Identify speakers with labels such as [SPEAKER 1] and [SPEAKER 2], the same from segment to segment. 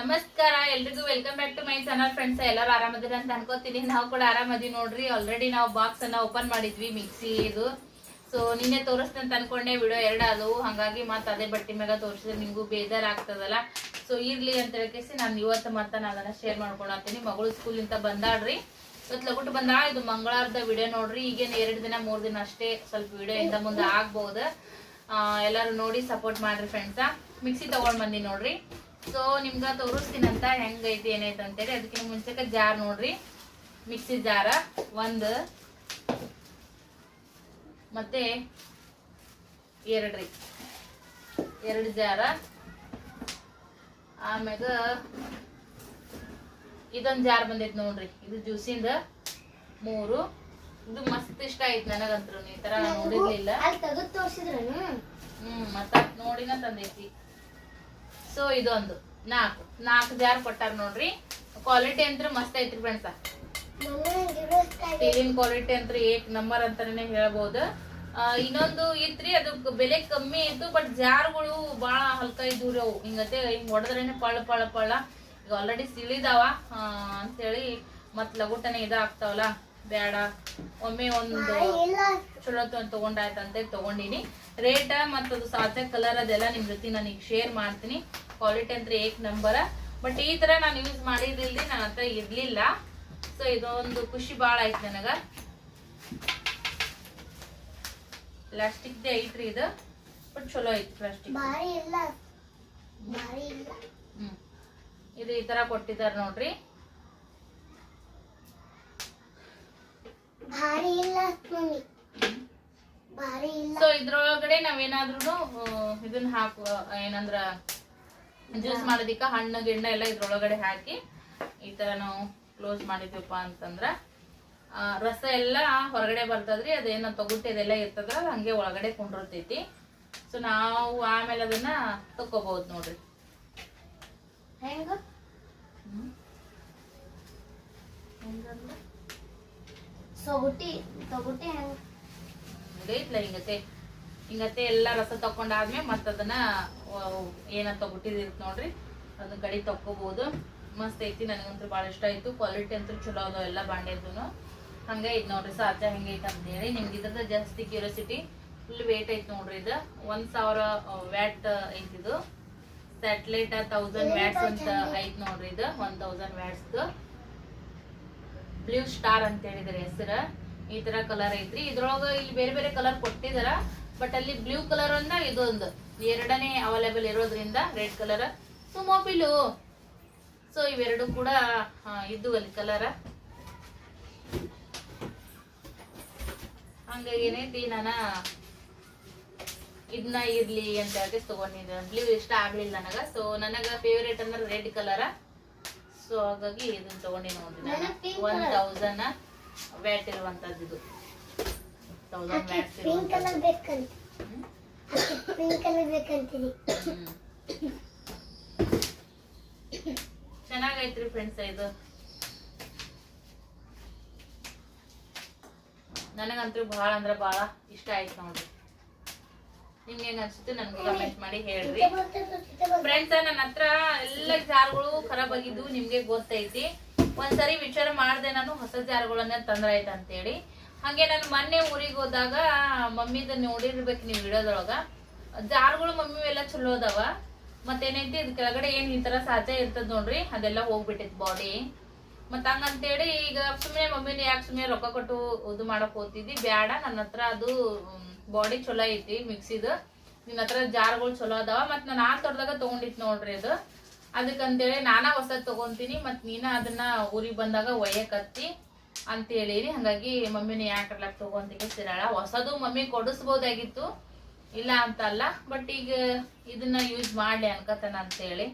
[SPEAKER 1] ನಮಸ್ಕಾರ, ಎಲ್ರಿಗೂ welcome back to my channel friends ಎಲ್ಲರೂ ಆರಾಮದಿರ ಅಂತ ಅನ್ಕೋತೀನಿ. ನಾವು ಕೂಡ ಆರಾಮದಿ ನೋಡ್ರಿ. ಆಲ್ರೆಡಿ ನಾವು ಬಾಕ್ಸ್ ಅನ್ನ ಓಪನ್ ಮಾಡಿದ್ವಿ ಮಿಕ್ಸಿ ಇದು. ಸೊ ನಿನ್ನೆ ತೋರಿಸ್ತೇನೆ ಅಂತ ಅನ್ಕೊಂಡೆ. ವಿಡಿಯೋ ಎರಡು ಆದವು. ಹಂಗಾಗಿ ಮತ್ತೆ ಅದೇ ಬಟ್ಟೆ ಮ್ಯಾಗ ತೋರಿಸಿದ್ರೆ ನಿಮಗೂ ಬೇಜಾರ್ ಆಗ್ತದಲ್ಲ. ಸೊ ಇರ್ಲಿ ಅಂತ ಹೇಳ್ಕೇಸಿ ನಾನು ಇವತ್ತು ಮತ್ತೆ ನಾನು ಅದನ್ನ ಶೇರ್ ಮಾಡ್ಕೊಳತ್ತೀನಿ ಮಗಳು ಸ್ಕೂಲಿಂದ ಬಂದಾಡ್ರಿ ಇವತ್ತು ಲಗುಟ್ ಬಂದ ಇದು ಮಂಗಳವಾರದ ವಿಡಿಯೋ ನೋಡ್ರಿ. ಈಗೇನು ಎರಡು ದಿನ, ಮೂರು ದಿನ ಅಷ್ಟೇ ಸ್ವಲ್ಪ ವಿಡಿಯೋ ಇಂದ ಮುಂದೆ ಆಗ್ಬಹುದು ಎಲ್ಲರೂ ನೋಡಿ ಸಪೋರ್ಟ್ ಮಾಡ್ರಿ ಫ್ರೆಂಡ್ಸ ಮಿಕ್ಸಿ ತಗೊಂಡ್ ಬಂದಿ ನೋಡ್ರಿ. ಸೊ ನಿಮ್ಗ ತೋರಿಸ್ತೀನಂತ ಹೆಂಗೈತಿ ಏನೈತೆ ಅಂತೇಳಿ. ಅದಕ್ಕಿಂತ ಮುಂಚೆಕ ಜಾರ್ ನೋಡ್ರಿ. ಮಿಕ್ಸಿ ಜಾರ ಒಂದು ಮತ್ತೆ ಎರಡ್ರಿ. ಎರಡು ಜಾರ. ಆಮ್ಯಾಗ ಇದೊಂದು ಜಾರ್ ಬಂದೈತಿ ನೋಡ್ರಿ. ಇದು ಜ್ಯೂಸಿಂದ ಮೂರು. ಇದು ಮಸ್ತ್ ಇಷ್ಟ ಆಯ್ತು ನನಗಂತ್ರು. ಈ ತರ ನೋಡಿರ್ಲಿಲ್ಲ. ಹ್ಮ್ ಮತ್ತ ನೋಡಿನ ತಂದೈತಿ. ಸೊ ಇದೊಂದು. ನಾಲ್ಕು. ನಾಲ್ಕು ಜಾರ್ ಕೊಟ್ಟಾರ ನೋಡ್ರಿ. ಕ್ವಾಲಿಟಿ ಅಂತ್ರ ಮಸ್ತ್ ಐತ್ರಿ ಫ್ರೆಂಡ್ಸ ಸ್ಟೀಲಿನ ಕ್ವಾಲಿಟಿ ಅಂತ ಏಕ್ ನಂಬರ್ ಅಂತಾನೆ ಹೇಳ್ಬೋದು. ಆ, ಇನ್ನೊಂದು ಇತ್ರಿ ಅದಕ್ಕೆ ಬೆಲೆ ಕಮ್ಮಿ ಇತ್ತು ಬಟ್ ಜಾರ್ಗಳು ಬಹಳ ಹಲ್ಕ ಇದ್ವು ಅವು. ಹಿಂಗತೆ ಹಿಂಗ್ ಹೊಡೆದ್ರೇನೆ ಪಳ ಪಳ ಪಳ. ಈಗ ಆಲ್ರೆಡಿ ಸಿಳಿದಾವ. ಅಂತ ಅಂತೇಳಿ ಮತ್ ಲಗುಟನೆ ಇದಾಗ್ತಾವಲ್ಲ. ಬೇಡ ಒಮ್ಮೆ ಒಂದು ಚಲೋ ತಗೊಂಡಾಯ್ತಂತೆ ತಗೊಂಡಿನಿ. ರೇಟ್ ಮತ್ತದು ಸಾಚ ಕಲರ್ ಅದೆಲ್ಲ ನಿಮ್ ಜೊತೆ ನಾನು ಶೇರ್ ಮಾಡ್ತೀನಿ. ಕ್ವಾಲಿಟಿ ಅಂದ್ರೆ ಏಕ್ ನಂಬರ್. ಬಟ್ ಈ ತರ ನಾನು ಯೂಸ್ ಮಾಡಿದಿಲ್ರಿ ನನ್ನ ಹತ್ರ ಇರ್ಲಿಲ್ಲ. ಸೊ ಇದೊಂದು ಖುಷಿ ಭಾಳ ಆಯ್ತು ನನಗ. ಪ್ಲಾಸ್ಟಿಕ್ ಐತ್ರಿ ಇದು. ಬಟ್ ಚಲೋ ಐತಿ ಪ್ಲಾಸ್ಟಿಕ್ ಹ್ಮ್. ಇದು ಈ ತರ ಕೊಟ್ಟಿದ್ದಾರೆ ನೋಡ್ರಿ. ಸೊ ಇದ್ರೊಳಗಡೆ ನಾವೇನಾದ್ರೂ ಇದನ್ನ ಹಾಕುವ ಏನಂದ್ರ ಜ್ಯೂಸ್ ಮಾಡೋದಿಕ್ಕ ಹಣ್ಣು ಗಿಣ್ಣ ಎಲ್ಲ ಇದ್ರೊಳಗಡೆ ಹಾಕಿ ಈ ತರ ನಾವು ಕ್ಲೋಸ್ ಮಾಡಿದ್ವಿಪ್ಪ ಅಂತಂದ್ರ ರಸ ಎಲ್ಲ ಹೊರಗಡೆ ಬರ್ತದ್ರಿ ಅದೇನ ತೊಗುಟ್ಟೆ ಅದೆಲ್ಲ ಇರ್ತದ ಹಂಗೆ ಒಳಗಡೆ ಕುಂಡಿರ್ತೈತಿ. ಸೊ ನಾವು ಆಮೇಲೆ ಅದನ್ನ ತಕ್ಕೋಬಹುದು ನೋಡ್ರಿ.
[SPEAKER 2] ಹೆಂಗ? ಸೊಗುಟಿ ಸೊಗುಟಿ ಹೆಂಗ?
[SPEAKER 1] ಹಿಂಗತೆ. ಹಿಂಗತೆ ಎಲ್ಲ ರಸ ತಕೊಂಡಾದ್ಮೇಲೆ ಮತ್ತೆ ಅದನ್ನ ಏನಂತ ಬಿಟ್ಟಿದಿರ್ತ ನೋಡ್ರಿ. ಅದನ್ನ ಕಡಿ ತಕ್ಕೋಬಹುದು ಮಸ್ತ್ ಐತಿ ನನಗಂತೂ ಭಾಳ ಇಷ್ಟ ಆಯ್ತು. ಕ್ವಾಲಿಟಿ ಅಂತೂ ಚಲೋ ಅದಾವ ಎಲ್ಲ ಬಾಂಡೆದೂ ಹಂಗೆ ಐತ್ ನೋಡ್ರಿ ಸಾಚ ಹೆಂಗೈತೆ ಅಂತ ಹೇಳಿ ನಿಮ್ಗೆ ಇದ್ರದ ಜಾಸ್ತಿ ಕ್ಯೂರಿಯಾಸಿಟಿ ಫುಲ್ ವೇಟ್ ಐತಿ ನೋಡ್ರಿ ಇದು. ಒಂದ್ ಸಾವಿರ ವ್ಯಾಟ್ ಐತಿ ಇದು. ಸ್ಯಾಟಲೈಟ್ ತೌಸಂಡ್ ವ್ಯಾಟ್ಸ್ ಅಂತ ಐತ್ ನೋಡ್ರಿ ಇದು one thousand watts blue star ಅಂತ ಹೇಳಿದ್ರೆ ಹೆಸರು. ಈ ತರ ಕಲರ್ ಐತ್ರಿ. ಇದ್ರೊಳಗ ಇಲ್ಲಿ ಬೇರೆ ಬೇರೆ ಕಲರ್ ಕೊಟ್ಟಿದಾರ. ಬಟ್ ಅಲ್ಲಿ ಬ್ಲೂ ಕಲರ್ ಒಂದ ಇದೊಂದು. ಎರಡನೇ ಅವೈಲೇಬಲ್ ಇರೋದ್ರಿಂದ red colour. So mobile so ಇವೆರಡು ಕೂಡ ಇದ್ದು ಅಲ್ಲಿ ಕಲರ. ಹಂಗಾಗಿ ಏನೈತಿ ನಾನ ಇದನ್ನ ಇರ್ಲಿ ಅಂತ ಹೇಳಿ ತಗೊಂಡಿದ್ದೆ. ಬ್ಲೂ ಇಷ್ಟ ಆಗ್ಲಿಲ್ಲ ನನಗ. ಸೊ ನನಗ ಫೇವ್ರೇಟ್ ಅಂದ್ರೆ ರೆಡ್ ಕಲರ. ಸೊ ಹಾಗಾಗಿ ಇದನ್ನ ತಗೊಂಡಿ
[SPEAKER 2] ನೋಡಿದ್ರೆ
[SPEAKER 1] ಒನ್. ತೌಸಂಡ್ ವ್ಯಾಟ್ ಇರುವಂತದ್ದು ಇದು. ತೌಸಂಡ್ ವ್ಯಾಟ್ಸ್
[SPEAKER 2] ಪಿಂಕ್ ಕಲರ್ ಬೇಕಂತ ಪಿಂಕ್ ಕಲರ್ ಬೇಕಂತೀರಿ
[SPEAKER 1] ಚೆನ್ನಾಗೈತ್ರಿ ಫ್ರೆಂಡ್ಸ್ ಇದು. ನನಗಂತೂ ಬಹಳ ಅಂದ್ರೆ ಬಹಳ ಇಷ್ಟ ಆಯ್ತು ನೋಡ್ರಿ. ನಿಮ್ಗೆ ಏನ್ ಅನ್ಸುತ್ತೆ ನನ್ಗೆ ಕಮೆಂಟ್ ಮಾಡಿ ಹೇಳ್ರಿ. ಫ್ರೆಂಡ್ಸ್ ನನ್ನ ಹತ್ರ ಎಲ್ಲ ಜಾರ್ಗಳು ಖರಾಬ್ ಆಗಿದ್ದು ನಿಮ್ಗೆ ಗೊತ್ತೈತಿ. ಒಂದ್ಸರಿ ವಿಚಾರ ಮಾಡ್ದೆ ನಾನು ಹೊಸ ಜಾರ್ಗಳನ್ನ ತಂದ್ರಾಯ್ತು ಅಂತೇಳಿ ಹಂಗೆ ನಾನು ಮೊನ್ನೆ ಊರಿಗೆ ಹೋದಾಗ ಮಮ್ಮಿದ ನೋಡಿರ್ಬೇಕು ನೀವು ಇಡೋದ್ರೊಳಗ ಜಾರ್ಗಳು ಮಮ್ಮಿ ಎಲ್ಲ ಚಲೋ ಅದಾವ. ಮತ್ತೇನೈತಿ ಇದ್ ಕೆಳಗಡೆ ಏನ್ ಈ ತರ ಸಾಧ್ಯ ಇರ್ತದ ನೋಡ್ರಿ, ಅದೆಲ್ಲ ಹೋಗ್ಬಿಟ್ಟೈತಿ ಬಾಡಿ ಮತ್ತ ಹಂಗಂತೇಳಿ ಈಗ ಸುಮ್ಮನೆ ಮಮ್ಮಿನ ಯಾಕೆ ಸುಮ್ಮನೆ ರೊಕ್ಕ ಕೊಟ್ಟು ಇದು ಮಾಡಕ್ ಹೋಗ್ತಿದ್ದಿ? ಬ್ಯಾಡ ನನ್ನ ಹತ್ರ ಅದು ಬಾಡಿ ಚಲೋ ಐತಿ ಮಿಕ್ಸಿದು ನಿನ್ನ ಹತ್ರ ಜಾರ್ಗಳು ಚಲೋ ಅದಾವ. ಮತ್ ನಾನು ಆ ತೋಟದಾಗ ತಗೊಂಡಿತ್ ನೋಡ್ರಿ ಅದು. ಅದಕ್ಕಂತೇಳಿ ನಾನಾ ಹೊಸದ್ ತಗೊಂತೀನಿ, ಮತ್ ನೀನ ಅದನ್ನ ಊರಿಗೆ ಬಂದಾಗ ಒಯ್ಯಕತ್ತಿ. ಅಂತ ಹೇಳಿರಿ ಹಂಗಾಗಿ ಮಮ್ಮಿನ ತಗೋ ತಗೊಂತಿಗೆ ಸಿರಾಳ ಹೊಸದು ಮಮ್ಮಿ ಕೊಡಿಸ್ಬೋದಾಗಿತ್ತು. ಇಲ್ಲ ಅಂತ ಅಲ್ಲ ಬಟ್ ಈಗ ಇದನ್ನ ಯೂಸ್ ಮಾಡ್ಲಿ ಅನ್ಕತನ ಅಂತೇಳಿ.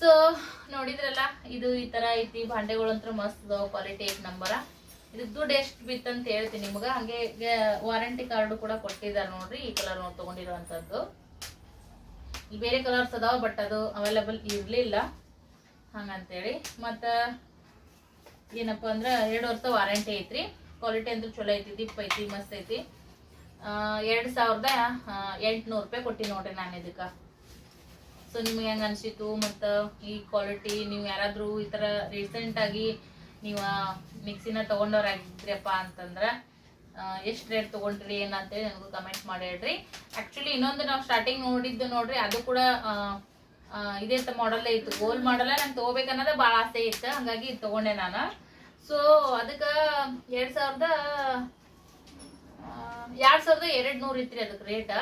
[SPEAKER 1] ಸೊ ನೋಡಿದ್ರಲ್ಲ, ಇದು ಈ ತರ ಐತಿ, ಭಾಂಡೆಗಳು ಅಂತ ಮಸ್ತ್ ಕ್ವಾಲಿಟಿ ಐತಿ ನಂಬರ. ಇದು ದುಡ್ಡು ಎಷ್ಟು ಬಿತ್ತಂತ ಅಂತ ಹೇಳ್ತೀನಿ ನಿಮ್ಗೆ. ಹಂಗೆ ವಾರಂಟಿ ಕಾರ್ಡು ಕೂಡ ಕೊಟ್ಟಿದ್ದಾರೆ ನೋಡ್ರಿ, ಈ ಕಲರ್ ನಾವು ತಗೊಂಡಿರುವಂತದ್ದು ಇಲ್ಲಿ ಬೇರೆ ಕಲರ್ಸ್ ಅದಾವ ಬಟ್ ಅದು ಅವೈಲಬಲ್ ಇರ್ಲಿಲ್ಲ. ಹಂಗಂತೇಳಿ. ಮತ್ತ ಏನಪ್ಪಾ ಅಂದ್ರೆ ಎರಡು ವರ್ಷ ವಾರಂಟಿ ಐತ್ರಿ. ಕ್ವಾಲಿಟಿ ಅಂದ್ರೆ ಚಲೋ ಐತಿ ದಿಪ್ ಐತಿ, ಮಸ್ತ್ ಐತಿ. ಎರಡು ಸಾವಿರದ ಎಂಟ್ನೂರು ರೂಪಾಯಿ ಕೊಟ್ಟಿ ನೋಡ್ರಿ ನಾನು ಇದಕ್ಕ. ಸೊ ನಿಮ್ಗೆ ಹೆಂಗೆ ಅನಿಸಿತು ಮತ್ತು ಈ ಕ್ವಾಲಿಟಿ ನೀವು ಯಾರಾದರೂ ಈ ಥರ ರೀಸೆಂಟಾಗಿ ನೀವು ಮಿಕ್ಸಿನ ತೊಗೊಂಡವ್ರಾಗಿದ್ರಪ್ಪ ಅಂತಂದ್ರೆ ಎಷ್ಟು ರೇಟ್ ತೊಗೊಂಡ್ರಿ ಏನಂತೇಳಿ ನನಗೂ ಕಮೆಂಟ್ ಮಾಡಿ ಹೇಳ್ರಿ. ಆ್ಯಕ್ಚುಲಿ ಇನ್ನೊಂದು ನಾವು ಸ್ಟಾರ್ಟಿಂಗ್ ನೋಡಿದ್ದು ನೋಡ್ರಿ, ಅದು ಕೂಡ ಇದೇ ಮಾಡಲ್ಲೇ ಇತ್ತು. ಗೋಲ್ ಮಾಡಲ್ಲ ನಂಗೆ ತೊಗೋಬೇಕನ್ನೋದೇ ಭಾಳ ಆಸೆ ಇತ್ತು. ಹಂಗಾಗಿ ಇದು ತೊಗೊಂಡೆ ನಾನು. ಸೊ ಅದಕ್ಕೆ ಎರಡು ಸಾವಿರದ ಎರಡು ಸಾವಿರದ ಎರಡು ನೂರು ಇತ್ರಿ ಅದಕ್ಕೆ ರೇಟ್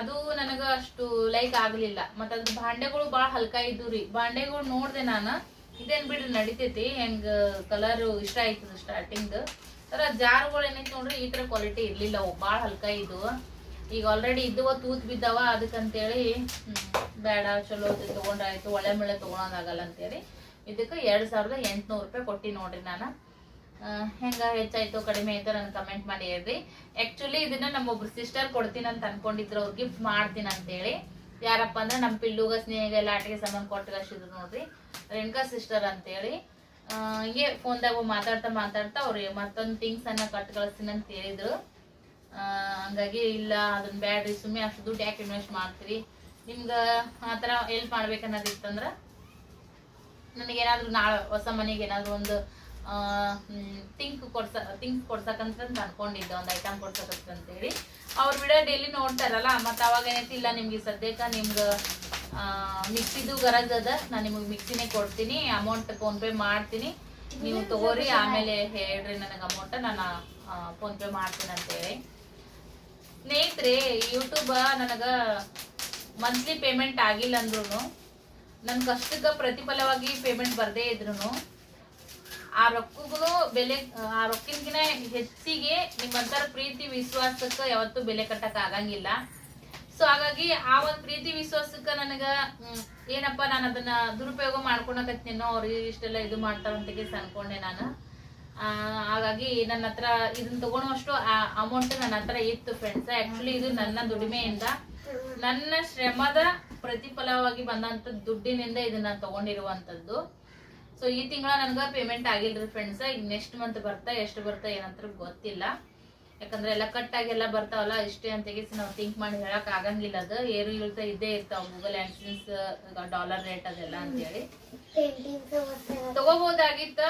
[SPEAKER 1] ಅದು ನನಗೆ ಅಷ್ಟು ಲೈಕ್ ಆಗಲಿಲ್ಲ. ಮತ್ತು ಅದ್ರ ಬಾಂಡೆಗಳು ಭಾಳ ಹಲ್ಕ ಇದ್ದು ರೀ. ಬಾಂಡೆಗಳು ನೋಡಿದೆ ನಾನು. ಇದೇನು ಬಿಡ್ರಿ, ನಡಿತೈತಿ. ಹೆಂಗೆ ಕಲರು ಇಷ್ಟ ಆಯ್ತದ ಸ್ಟಾರ್ಟಿಂಗ್ ಥರ ಜಾರ್ಗಳು ಏನೈತಿ ನೋಡ್ರಿ, ಈ ಥರ ಕ್ವಾಲಿಟಿ ಇರಲಿಲ್ಲ ಅವು. ಭಾಳ ಹಲ್ಕ ಇದ್ವು ಈಗ ಆಲ್ರೆಡಿ ಇದ್ದುವ ತೂತ್ ಬಿದ್ದವ, ಅದಕ್ಕಂತೇಳಿ ಬೇಡ, ಚಲೋ ತಗೊಂಡಾಯ್ತು, ಒಳ್ಳೆ ಮಳೆ ತೊಗೊಳೋದಾಗಲ್ಲ ಅಂತೇಳಿ. ಇದಕ್ಕೆ ಎರಡು ಸಾವಿರದ ಎಂಟುನೂರು ರೂಪಾಯಿ ಕೊಟ್ಟು ನೋಡ್ರಿ ನಾನು. ಹೆಂಗ ಹೆಚ್ಚಾಯ್ತು, ಕಡಿಮೆ ಆಯ್ತು ನನ್ ಕಮೆಂಟ್ ಮಾಡಿ ಹೇಳ್ರಿ. ಆಕ್ಚುಲಿ ಇದನ್ನ ನಮ್ಮೊಬ್ರು ಸಿಸ್ಟರ್ ಕೊಡ್ತೀನಿ ಅಂತ ಅನ್ಕೊಂಡಿದ್ರು, ಅವ್ರು ಗಿಫ್ಟ್ ಮಾಡ್ತೀನಿ ಅಂತೇಳಿ. ಯಾರಪ್ಪ ಅಂದ್ರೆ ನಮ್ಮ ಪಿಲ್ಲುಗ ಸ್ನೇಹಿಗೆ ಎಲ್ಲ ಆಟಿಗೆ ಸಂಬಂಧ ಕೊಟ್ಟು ಕಳ್ಸಿದ್ರು ನೋಡ್ರಿ. ರೇಣುಕಾ ಸಿಸ್ಟರ್ ಅಂತೇಳಿ. ಹಿಂಗೆ ಫೋನ್ದಾಗ ಮಾತಾಡ್ತಾ ಮಾತಾಡ್ತಾ ಅವ್ರಿಗೆ ಮತ್ತೊಂದು ಥಿಂಗ್ಸ್ ಅನ್ನ ಕಟ್ ಕಳಿಸ್ತೀನಿ ಅಂತ ಹೇಳಿದ್ರು. ಹಂಗಾಗಿ ಇಲ್ಲ ಅದನ್ನ ಬ್ಯಾಡ್ರಿ ಸುಮ್ಮನೆ ಅಷ್ಟು ದುಡ್ಡು ಯಾಕೆ ಇನ್ವೆಸ್ಟ್ ಮಾಡ್ತೀರಿ? ನಿಮ್ಗೆ ಆ ಥರ ಹೆಲ್ಪ್ ಮಾಡ್ಬೇಕನ್ನೋದಿತ್ತಂದ್ರೆ ನನಗೇನಾದ್ರೂ ನಾಳೆ ಹೊಸ ಮನೆಗೆ ಏನಾದರೂ ಒಂದು ಥಿಂಕ್ ಕೊಡ್ಸ ಥಿಂಕ್ ಕೊಡ್ಸಕ್ಕಂತ ಅನ್ಕೊಂಡಿದ್ದೆ ಒಂದು ಐಟಮ್ ಕೊಡ್ಸಕ್ಕಂತೇಳಿ ಅವ್ರ ವಿಡಿಯೋ ಡೈಲಿ ನೋಡ್ತಾರಲ್ಲ ಮತ್ತು ಅವಾಗ ಏನೈತಿ ಇಲ್ಲ ನಿಮ್ಗೆ ಸದ್ಯಕ್ಕೆ ನಿಮ್ಗೆ ಮಿಕ್ಸಿದು ಗರಜ್ ಅದ ನಾನು ನಿಮಗೆ ಮಿಕ್ಸಿನೇ ಕೊಡ್ತೀನಿ ಅಮೌಂಟ್ ಫೋನ್ಪೇ ಮಾಡ್ತೀನಿ. ನೀವು ತಗೋರಿ ಆಮೇಲೆ ಹೇಳ್ರಿ ನನಗೆ ಅಮೌಂಟ್ ನಾನು ಫೋನ್ಪೇ ಮಾಡ್ತೀನಿ ಅಂತೇಳಿ ಸ್ನೇಹಿತರೆ ಯೂಟ್ಯೂಬ ನನಗ ಮಂತ್ಲಿ ಪೇಮೆಂಟ್ ಆಗಿಲ್ಲ ಅಂದ್ರೂ ನನ್ ಕಷ್ಟಕ್ಕೆ ಪ್ರತಿಫಲವಾಗಿ ಪೇಮೆಂಟ್ ಬರದೇ ಇದ್ರು ಆ ರೊಕ್ಕಗೂ ಬೆಲೆ, ಆ ರೊಕ್ಕಿನ್ಕಿನ ಹೆಚ್ಚಿಗೆ ನಿಮ್ಮಂತರ ಪ್ರೀತಿ ವಿಶ್ವಾಸಕ್ಕೆ ಯಾವತ್ತೂ ಬೆಲೆ ಕಟ್ಟಕ್ ಆಗಂಗಿಲ್ಲ. ಸೊ ಹಾಗಾಗಿ ಆ ಒಂದು ಪ್ರೀತಿ ವಿಶ್ವಾಸಕ್ಕೆ ನನಗ ಏನಪ್ಪ ನಾನು ಅದನ್ನ ದುರುಪಯೋಗ ಮಾಡ್ಕೊಳಕತ್ತೀನೋ ಅವ್ರಿಗೆ ಇಷ್ಟೆಲ್ಲ ಇದು ಮಾಡ್ತಾರಂತ ಅನ್ಕೊಂಡೆ ನಾನು. ಹಾಗಾಗಿ ನನ್ನ ಹತ್ರ ಇದನ್ನ ತಗೊಳುವಷ್ಟು ಅಮೌಂಟ್ ನನ್ನ ಹತ್ರ ಇತ್ತು ಫ್ರೆಂಡ್ಸ್ ಆಕ್ಚುಲಿ ಇದು ನನ್ನ ದುಡಿಮೆಯಿಂದ ನನ್ನ ಶ್ರಮದ ಪ್ರತಿಫಲವಾಗಿ ಬಂದಂತ ದುಡ್ಡಿನಿಂದ ಇದನ್ನ ತಗೊಂಡಿರುವಂತದ್ದು. ಸೊ ಈ ತಿಂಗಳ ನನ್ಗ ಪೇಮೆಂಟ್ ಆಗಿಲ್ರಿ ಫ್ರೆಂಡ್ಸ್ ಈಗ ನೆಕ್ಸ್ಟ್ ಮಂತ್ ಬರ್ತಾ ಎಷ್ಟು ಬರ್ತಾ ಏನಂತ ಗೊತ್ತಿಲ್ಲ. ಯಾಕಂದ್ರೆ ಎಲ್ಲ ಕಟ್ ಆಗಿ ಎಲ್ಲ ಬರ್ತಾವಲ್ಲ ಇಷ್ಟೇ ಅಂತ ತೆಗಿಸಿ ನಾವು ಥಿಂಕ್ ಮಾಡಿ ಹೇಳಕ್ ಆಗಂಗಿಲ್ಲ ಅದು. ಏರು ಇಳ್ತಾ ಇದ್ದೇ ಇರ್ತಾವ ಗೂಗಲ್ ಆ್ಯನ್ಸನ್ಸ್ ಡಾಲರ್ ರೇಟ್ ಅದೆಲ್ಲ ಅಂತೇಳಿ.
[SPEAKER 2] ಹೇಳಿ
[SPEAKER 1] ತಗೋಬಹುದಾಗಿತ್ತ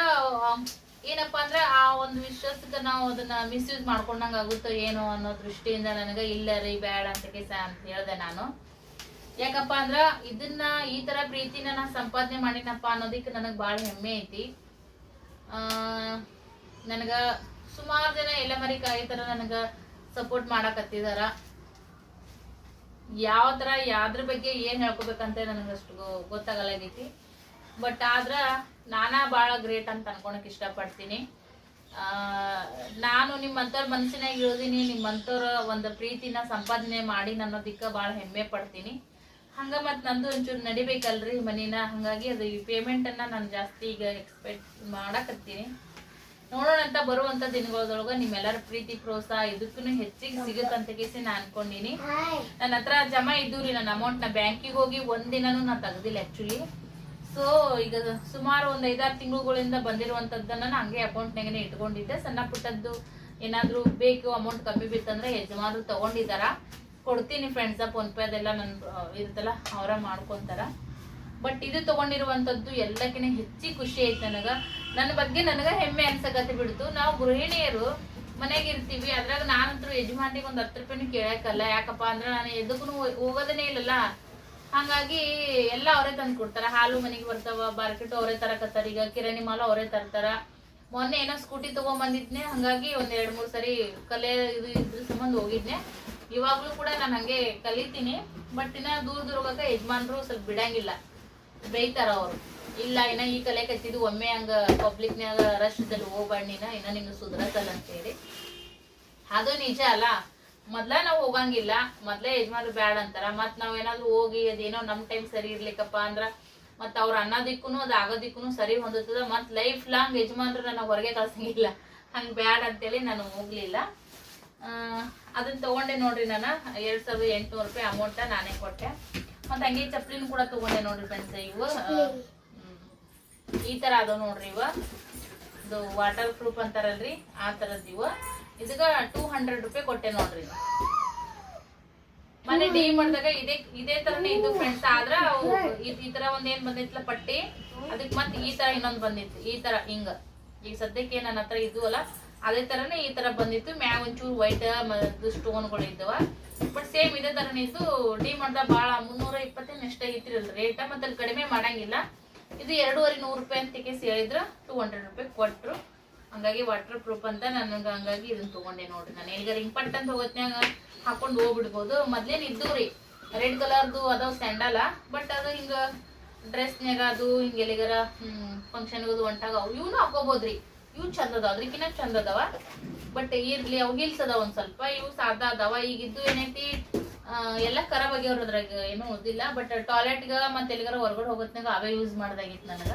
[SPEAKER 1] ಏನಪ್ಪಾ ಅಂದ್ರೆ ಆ ಒಂದು ವಿಶ್ವಾಸಕ್ಕೆ ನಾವು ಅದನ್ನ ಮಿಸ್ಯೂಸ್ ಮಾಡ್ಕೊಂಡಂಗ ಆಗುತ್ತೋ ಏನೋ ಅನ್ನೋ ದೃಷ್ಟಿಯಿಂದ ನನಗೆ ಇಲ್ಲ ರೀ, ಬೇಡ ಅಂತ ಕೇಸ ಅಂತ ಹೇಳ್ದೆ ನಾನು. ಯಾಕಪ್ಪ ಅಂದ್ರ ಇದನ್ನ ಈ ತರ ಪ್ರೀತಿನ ನಾ ಸಂಪಾದನೆ ಮಾಡಿನಪ್ಪ ಅನ್ನೋದಕ್ಕೆ ನನಗೆ ಬಹಳ ಹೆಮ್ಮೆ ಐತಿ. ಆ, ನನಗ ಸುಮಾರು ಜನ ಎಲ್ಲ ಮರಿ ಕಾಯಿ ತರ ನನಗ ಸಪೋರ್ಟ್ ಮಾಡಕತ್ತಿದಾರ. ಯಾವ ತರ, ಯಾವ್ದ್ರ ಬಗ್ಗೆ ಏನ್ ಹೇಳ್ಕೊಬೇಕಂತ ನನಗಷ್ಟು ಗೊತ್ತಾಗಲಾಗೈತಿ. ಬಟ್ ಆದ್ರ ನಾನಾ ಭಾಳ ಗ್ರೇಟ್ ಅಂತ ಅನ್ಕೊಳಕ್ ಇಷ್ಟಪಡ್ತೀನಿ. ಆ, ನಾನು ನಿಮ್ಮಂತವ್ರ ಮನಸ್ಸಿನಾಗ ಇರೋದೀನಿ ನಿಮ್ಮಂತವ್ರ ಒಂದು ಪ್ರೀತಿನ ಸಂಪಾದನೆ ಮಾಡಿ ಅನ್ನೋದಿಕ್ಕ ಬಹಳ ಹೆಮ್ಮೆ ಪಡ್ತೀನಿ. ಹಂಗ ಮತ್ ನಂದು ಒಂಚೂರು ನಡಿಬೇಕಲ್ರಿ ಮನಿನ ಹಂಗಾಗಿ ಅದು ಈ ಪೇಮೆಂಟ್ ಅನ್ನ ನಾನು ಜಾಸ್ತಿ ಈಗ ಎಕ್ಸ್ಪೆಕ್ಟ್ ಮಾಡಕತ್ತೀನಿ. ನೋಡೋಣ ಅಂತ ಬರುವಂತ ದಿನಗಳೊಳಗ ನಿಮ್ಮೆಲ್ಲರ ಪ್ರೀತಿ ಪ್ರೋತ್ಸಾಹ ಇದಕ್ಕೂ ಹೆಚ್ಚಿಗೆ ಸಿಗುತ್ತಂತ ಕೇಸಿ ನಾ ಅನ್ಕೊಂಡಿನಿ. ನನ್ನ ಹತ್ರ ಜಮಾ ಇದ್ದು ರೀ ನನ್ನ ಅಮೌಂಟ್ನ ಬ್ಯಾಂಕಿಗೆ ಹೋಗಿ ಒಂದಿನನೂ ನಾ ತೆಗ್ದಿಲ್ಲ ಆಕ್ಚುಲಿ ಸೊ ಈಗ ಸುಮಾರು ಒಂದ್ ಐದಾರು ತಿಂಗಳುಗಳಿಂದ ಬಂದಿರುವಂತದ್ದನ್ನ ನಾನು ಹಂಗೆ ಅಕೌಂಟ್ನಾಗನೆ ಇಟ್ಕೊಂಡಿದ್ದೆ. ಸಣ್ಣ ಪುಟ್ಟದ್ದು ಏನಾದ್ರೂ ಬೇಕು ಅಮೌಂಟ್ ಕಮ್ಮಿ ಬಿತ್ತಂದ್ರೆ ಯಜಮಾನರು ತಗೊಂಡಿದಾರ. ಕೊಡ್ತೀನಿ ಫ್ರೆಂಡ್ಸ್ ಫೋನ್ ಪೇ ಅದೆಲ್ಲ ನನ್ ಇರುತ್ತಲ್ಲ, ಅವರ ಮಾಡ್ಕೊಂತಾರ. ಬಟ್ ಇದು ತಗೊಂಡಿರುವಂತದ್ದು ಎಲ್ಲಕ್ಕಿಂತ ಹೆಚ್ಚಿ ಖುಷಿ ಐತೆ ನನಗ. ನನ್ನ ಬಗ್ಗೆ ನನಗ ಹೆಮ್ಮೆ ಅನ್ಸಕತ್ತೆ ಬಿಡ್ತು. ನಾವು ಗೃಹಿಣಿಯರು ಮನೆಗೆ ಇರ್ತೀವಿ. ಅದ್ರಾಗ ನಾನಂತೂ ಯಜಮಾನಿಗೆ ಒಂದ್ ಹತ್ತು ರೂಪಾಯಿನೂ ಕೇಳಕ್ಕಲ್ಲ. ಯಾಕಪ್ಪ ಅಂದ್ರೆ ನಾನು ಎದಕ್ಕೂ ಹೋಗೋದನ್ನೇ ಇಲ್ಲಲ್ಲ. ಹಂಗಾಗಿ ಎಲ್ಲ ಅವರೇ ತಂದು ಕೊಡ್ತಾರ. ಹಾಲು ಮನೆಗೆ ಬರ್ತಾವ ಮಾರ್ಕೆಟ್ ಅವರೇ ತರಕತ್ತಾರ. ಈಗ ಕಿರಾಣಿ ಮಾಲು ಅವರೇ ತರ್ತಾರ. ಮೊನ್ನೆ ಏನೋ ಸ್ಕೂಟಿ ತಗೊಂಬಂದಿದ್ನೆ. ಹಂಗಾಗಿ ಒಂದ್ ಎರಡ್ ಮೂರ್ ಸರಿ ಕಲೆ ಇದು ಇದ್ರ ಸಂಬಂಧ ಹೋಗಿದ್ನೆ. ಇವಾಗ್ಲೂ ಕೂಡ ನಾನು ಹಂಗೆ ಕಲಿತೀನಿ. ಬಟ್ ಇನ್ನ ದೂರ ದೂರ ಹೋಗಕ್ಕೆ ಯಜಮಾನ್ರು ಸ್ವಲ್ಪ ಬಿಡಂಗಿಲ್ಲ. ಬೈತಾರ ಅವ್ರು. ಇಲ್ಲ, ಇನ್ನ ಈ ಕಲೆ ಕತ್ತಿದ್ದು ಒಮ್ಮೆ ಹಂಗ ಪಬ್ಲಿಕ್ನ್ಯಾಗ ರಶ್ದಲ್ಲಿ ಹೋಗ್ಬಾರ್ನಿನ ಇನ್ನ ನಿಂಗೆ ಸುಧಾರಸಲ್ಲ ಅಂತೇಳಿ. ಅದು ನಿಜ ಅಲ್ಲ. ಮೊದ್ಲ ನಾವು ಹೋಗಂಗಿಲ್ಲ ಮೊದ್ಲೇ ಯಜಮಾನ್ರು ಬ್ಯಾಡ ಅಂತಾರ ಮತ್ ನಾವ್ ಏನಾದ್ರು ಹೋಗಿ ಅದೇನೋ ನಮ್ ಟೈಮ್ ಸರಿ ಇರ್ಲಿಕ್ಕಪ್ಪ ಅಂದ್ರ ಮತ್ ಅವ್ರ ಅನ್ನೋದಿಕ್ಕೂ ಅದ್ ಆಗೋದಿಕ್ಕೂ ಸರಿ ಹೊಂದುತ್ತದ ಮತ್ ಲೈಫ್ ಲಾಂಗ್ ಯಜಮಾನ್ರು ನನ್ನ ಹೊರಗೆ ಕಳ್ಸಂಗಿಲ್ಲ. ಹಂಗ್ ಬ್ಯಾಡ ಅಂತೇಳಿ ನಾನು ಹೋಗ್ಲಿಲ್ಲ. ಆ, ಅದನ್ನ ತಗೊಂಡೆ ನೋಡ್ರಿ ನಾನು ಎರಡ್ ಸಾವಿರದ ಎಂಟ್ನೂರು ರೂಪಾಯಿ ಅಮೌಂಟ್ ನಾನೇ ಕೊಟ್ಟೆ. ಮತ್ತೆ ಹಂಗೆ ಚಪ್ಲಿನ ಕೂಡ ತಗೊಂಡೆ ನೋಡ್ರಿ ಫ್ರೆಂಡ್ಸ್ ಇವು. ಈ ತರ ಅದಾವ ನೋಡ್ರಿ ಇವ. ಇದು ವಾಟರ್ ಪ್ರೂಫ್ ಅಂತಾರಲ್ರಿ ಆ ತರದ್ ಇವ. ಇದಕ್ಕ ಟೂ ಹಂಡ್ರೆಡ್ ರೂಪಾಯಿ ಕೊಟ್ಟೆ ನೋಡ್ರಿ. ಮನೆ ಡಿ ಮಾಡಿದಾಗ ಇದೇ ಇದೇ ತರನೇ ಇದು ಫ್ರೆಂಡ್ಸ್ ಆದ್ರ ಈ ತರ ಒಂದ್ ಏನ್ ಬಂದಿತ್ತಲ್ಲ ಪಟ್ಟಿ? ಅದಕ್ ಮತ್ತೆ ಈ ತರ ಇನ್ನೊಂದ್ ಬಂದಿತ್ತು. ಈ ತರ ಹಿಂಗ. ಈಗ ಸದ್ಯಕ್ಕೆ ನನ್ನ ಹತ್ರ ಇದು ಅಲ್ಲ ಅದೇ ತರನೇ ಈ ತರ ಬಂದಿತ್ತು. ಮ್ಯಾಗ ಒಂಚೂರು ವೈಟ್ ಸ್ಟೋನ್ಗಳು ಇದ್ದವ. ಬಟ್ ಸೇಮ್ ಇದೇ ತರನೇ ಇದ್ದು ಡಿ ಮಾಡ್ದಾಗ ಬಾಳ ಮುನ್ನೂರ ಇಪ್ಪತ್ತೇನು ಎಷ್ಟಾಗಿತ್ತು ರೇಟ್ ಮತ್ತೆ ಕಡಿಮೆ ಮಾಡಂಗಿಲ್ಲ. ಇದು ಎರಡೂವರೆ ನೂರು ರೂಪಾಯಿ ಅಂತ ಕೇಸ್ ಹೇಳಿದ್ರು. ಟೂ ಹಂಡ್ರೆಡ್ ರೂಪಾಯಿ ಕೊಟ್ರು. ಹಂಗಾಗಿ ವಾಟರ್ ಪ್ರೂಫ್ ಅಂತ ನನಗೆ ಹಂಗಾಗಿ ಇದನ್ನ ತಗೊಂಡೆ ನೋಡ್ರಿ ನಾನು. ಎಲ್ಲಿಗಾರ ಪಟ್ ಅಂತ ಹೋಗತ್ನ್ಯಾಗ ಹಾಕೊಂಡು ಹೋಗ್ಬಿಡ್ಬೋದು. ಮೊದ್ಲೇನು ಇದ್ದು ರೀ. ರೆಡ್ ಕಲರ್ದು ಅದಾವ ಸ್ಯಾಂಡಲ ಬಟ್ ಅದು ಹಿಂಗ ಡ್ರೆಸ್ನಾಗ ಅದು, ಹಿಂಗ ಎಲ್ಲಿಗಾರ ಫಂಕ್ಷನ್ಗದು ಹೊಂಟಾಗ ಅವು ಇವನು ಹಾಕೋಬೋದ್ರಿ ಇವು ಚಂದ ಅದಾವ, ಅದ್ರಕಿನ್ನ ಚಂದ ಅದಾವ. ಬಟ್ ಇರ್ಲಿ, ಅವು ಹಿಲ್ಸ್ ಅದಾವ ಒಂದ್ ಸ್ವಲ್ಪ. ಇವು ಸಾದಾ ಅದಾವ. ಈಗಿದ್ದು ಏನೈತಿ ಎಲ್ಲ ಖರಾಬ್ ಆಗ್ಯವ್ರ ಅದ್ರಾಗ ಏನೂ ಓದಿಲ್ಲ. ಬಟ್ ಟಾಯ್ಲೆಟ್ಗ ಮತ್ತೆ ಎಲ್ಲಿಗಾರ ಹೊರಗಡೆ ಹೋಗೋತ್ನಾಗ ಅವೇ ಯೂಸ್ ಮಾಡ್ದಾಗಿತ್ತು ನನಗ.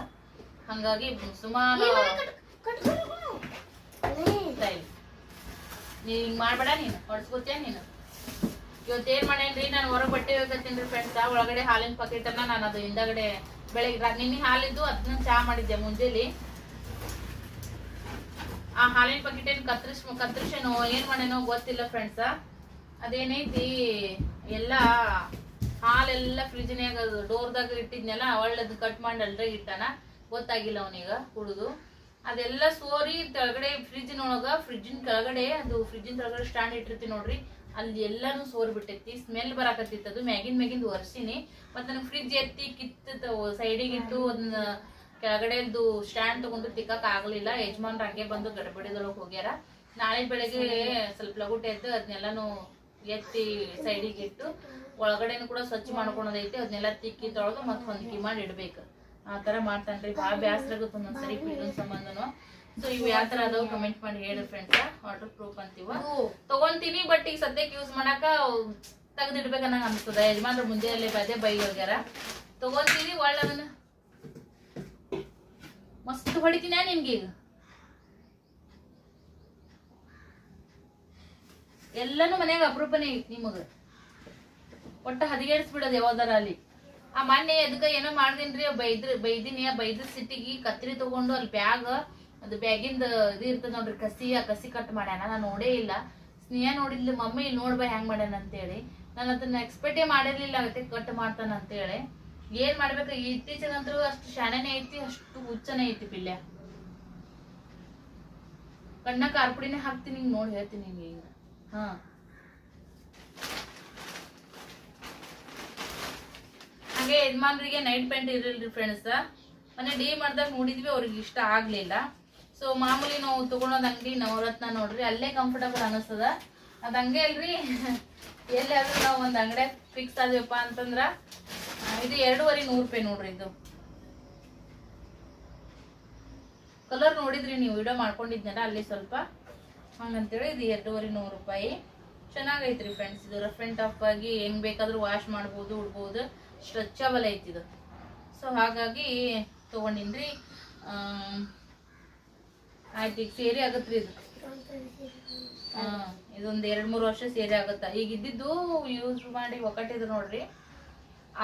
[SPEAKER 1] ಹಂಗಾಗಿ ಸುಮಾರು ಸ್ಟೈಲ್ ನೀ ಹಿಂಗ್ ಮಾಡ್ಬೇಡ ನೀನು ಹೊಡ್ಸ್ಕೊತೀಯ ನೀನು ಇವತ್ತು ಏನ್ ಮಾಡೇನ್ರಿ? ನಾನು ಹೊರಗೆ ಬಟ್ಟೆ ಹೋಗತ್ತೀನಿ ಫ್ರೆಂಡ್ಸ್ ಒಳಗಡೆ ಹಾಲಿನ ಪಾಕೆಟ್ ಅನ್ನ ನಾನು ಅದು ಹಿಂದಗಡೆ ಬೆಳಗ್ಗೆ ರಾ- ನಿನ್ನೆ ಹಾಲಿದ್ದು ಅದನ್ನ ಚಾ ಮಾಡಿದ್ದೆ ಮುಂಜಾನೆ. ಆ ಹಾಲಿನ ಪಾಕೆಟ್ ಏನು ಕತ್ರಿಸ್ ಕತ್ರಿಸೇನೋ ಏನ್ ಮಾಡೇನೋ ಗೊತ್ತಿಲ್ಲ ಫ್ರೆಂಡ್ಸ ಅದೇನೈತಿ? ಎಲ್ಲ ಹಾಲೆಲ್ಲ ಫ್ರಿಜ್ನ್ಯಾಗ ಡೋರ್ದಾಗ ಇಟ್ಟಿದ್ನಲ್ಲ, ಒಳ್ಳೇದು ಕಟ್ ಮಾಡಿ ಅಲ್ರಾಗ ಇಟ್ಟಾನ. ಗೊತ್ತಾಗಿಲ್ಲ ಅವನೀಗ, ಕುಡುದು. ಅದೆಲ್ಲ ಸೋರಿ ಕೆಳಗಡೆ ಫ್ರಿಜ್ನೊಳಗ ಫ್ರಿಜ್ಜಿನ ಕೆಳಗಡೆ, ಅದು ಫ್ರಿಜ್ಜಿನ ಕೆಳಗಡೆ ಸ್ಟ್ಯಾಂಡ್ ಇಟ್ಟಿರ್ತೀನಿ ನೋಡ್ರಿ. ಅಲ್ಲಿ ಎಲ್ಲಾನು ಸೋರ್ ಬಿಟ್ಟೈತಿ ಸ್ಮೆಲ್ ಬರಾಕತ್ತಿತ್ತು. ಅದು ಮ್ಯಾಗಿನ್ ಮ್ಯಾಗಿಂದ ಒರೆಸಿನಿ. ಮತ್ತೆ ನನಗೆ ಫ್ರಿಜ್ ಎತ್ತಿ ಕಿತ್ತ ಸೈಡಿಗಿತ್ತು ಒಂದ್ ಅದನ್ನ ಕೆಳಗಡೆದು ಸ್ಟ್ಯಾಂಡ್ ತಗೊಂಡು ತಿಕ್ಕಕ್ ಆಗ್ಲಿಲ್ಲ. ಯಜಮಾನ್ ಹಂಗೆ ಬಂದು ಗಡಬಡಿದೊಳಗೆ ಹೋಗ್ಯಾರ. ನಾಳೆ ಬೆಳಗ್ಗೆ ಸ್ವಲ್ಪ ಲಗುಟ್ ಎದ್ದು ಅದನ್ನೆಲ್ಲಾನು ಎತ್ತಿ ಸೈಡಿಗೆ ಇಟ್ಟು, ಒಳಗಡೆನು ಕೂಡ ಸ್ವಚ್ಛ ಮಾಡ್ಕೊಳೋದೈತಿ. ಅದನ್ನೆಲ್ಲ ತಿಕ್ಕಿ ತೊಳೆದು ಮತ್ತೆ ಹೊಂದಿಕೆ ಮಾಡಿ ಇಡ್ಬೇಕು. ಆ ತರ ಮಾಡ್ತಾನ್ರಿ. ಭಾಳ ಬ್ಯಾಸರ ಆಗುತ್ತೆ ಒಂದೊಂದ್ಸರಿ ಸಂಬಂಧನು. ಸೊ ಇವ್ ಯಾವ ತರ ಅದಾವ ಕಮೆಂಟ್ ಮಾಡಿ ಹೇಳಿ ಫ್ರೆಂಡ್ಸ್ ವಾಟರ್ ಪ್ರೂಫ್ ಅಂತೀವ. ತಗೊಂತೀನಿ ಬಟ್ ಈಗ ಸದ್ಯಕ್ಕೆ ಯೂಸ್ ಮಾಡಾಕ ತೆಗ್ದಿಡ್ಬೇಕು ನಂಗೆ ಅನ್ಸ್ತದ. ಮುಂದೆ ಮುಂಜಾನೆ ಅದೇ ಬೈ ಹೋಗ್ಯಾರ. ತಗೊಂತೀನಿ ಒಳ್ಳೆ ಅದನ್ನ. ಮಸ್ತ್ ಹೊಡಿತೀನ ನಿಮ್ಗೆ ಈಗ? ಎಲ್ಲಾನು ಮನ್ಯಾಗ ಅಪರೂಪನೇ ಐತಿ ನಿಮಗ. ಒಟ್ಟ ಹದಿಗೇಡ್ಸ್ಬಿಡೋದು ಯಾವ್ದಾರ ಅಲ್ಲಿ. ಆ ಮೊನ್ನೆ ಅದಕ್ಕ ಏನೋ ಮಾಡ್ದಿನ್ರಿ ಬೈದ್ರ, ಬೈದಿನಿ, ಆ ಬೈದ್ರ ಸಿಟ್ಟಿಗೆ ಕತ್ರಿ ತಗೊಂಡು ಅಲ್ಲಿ ಬ್ಯಾಗ್, ಅದು ಬ್ಯಾಗಿಂದ ಇದು ಇರ್ತದ ನೋಡ್ರಿ ಕಸಿ, ಆ ಕಸಿ ಕಟ್ ಮಾಡ್ಯಾನ, ನಾನು ನೋಡೇ ಇಲ್ಲ. ಸ್ನೇಹ ನೋಡಿದ್ಲು, ಮಮ್ಮಿ ಇಲ್ಲಿ ನೋಡ್ಬ ಹೆಂಗ್ ಮಾಡ್ಯಾನ ಅಂತೇಳಿ. ನಾನು ಅದನ್ನ ಎಕ್ಸ್ಪೆಕ್ಟೇ ಮಾಡಿರ್ಲಿಲ್ಲ ಆಗತ್ತೆ ಕಟ್ ಮಾಡ್ತಾನ ಅಂತೇಳಿ. ಏನ್ ಮಾಡ್ಬೇಕು ಇತ್ತೀಚೆಗಂತೂ ಅಷ್ಟು ಶಾಣೆನೇ ಐತಿ, ಅಷ್ಟು ಹುಚ್ಚನೇ ಐತಿ ಪಿಲ್ಯ. ಕಣ್ಣ ಕಾರ್ಪುಡಿನೇ ಹಾಕ್ತೀನಿ ನೋಡಿ ಹೇಳ್ತೀನಿ ಹಿಂಗ ಹಾ. ಹಾಗೆ ಯಜಮಾನ್ರಿಗೆ ನೈಟ್ ಪ್ಯಾಂಟ್ ಇರಲ್ರಿ ಫ್ರೆಂಡ್ಸ್ ಮನೆ ಡಿ ಮಾಡಿದಾಗ ನೋಡಿದ್ವಿ, ಅವ್ರಿಗೆ ಇಷ್ಟ ಆಗಲಿಲ್ಲ. ಸೊ ಮಾಮೂಲಿ ನಾವು ತೊಗೊಳೋದು ಅಂಗಡಿ ನವರತ್ನ ನೋಡ್ರಿ, ಅಲ್ಲೇ ಕಂಫರ್ಟಬಲ್ ಅನಿಸ್ತದ. ಅದು ಹಂಗೆ ಅಲ್ರಿ ಆದರೂ ನಾವು ಒಂದು ಅಂಗಡಿ ಫಿಕ್ಸ್ ಆದ್ವಪ್ಪ ಅಂತಂದ್ರ ಇದು ಎರಡೂವರೆ ನೂರು ರೂಪಾಯಿ ನೋಡ್ರಿ ಇದು. ಕಲರ್ ನೋಡಿದ್ರಿ ನೀವು ವಿಡಿಯೋ ಮಾಡ್ಕೊಂಡಿದ್ನಲ್ಲ, ಅಲ್ಲಿ ಸ್ವಲ್ಪ. ಹಂಗಂತೇಳಿ ಇದು ಎರಡೂವರೆ ನೂರು ರೂಪಾಯಿ. ಚೆನ್ನಾಗೈತ್ರಿ ಫ್ರೆಂಡ್ಸ್ ಇದು ರಫ್ ಆ್ಯಂಡ್ ಆಗಿ ಹೆಂಗ್ ಬೇಕಾದ್ರೂ ವಾಶ್ ಮಾಡ್ಬೋದು, ಉಡ್ಬೋದು. ಸ್ಟ್ರೆಚಬಲ್ ಐತಿ ಇದು ಸೊ ಹಾಗಾಗಿ ತಗೊಂಡಿನ್ರಿ. ಆಯ್ತು, ಈಗ ಸೇರಿ ಆಗತ್ರಿ ಇದು. ಹಾಂ ಇದೊಂದು ಎರಡು ಮೂರು ವರ್ಷ ಸೇರಿ ಆಗತ್ತ. ಈಗ ಇದ್ದಿದ್ದು ಯೂಸ್ ಮಾಡಿ ಒಕ್ಕಟ್ಟಿದ್ರು ನೋಡ್ರಿ.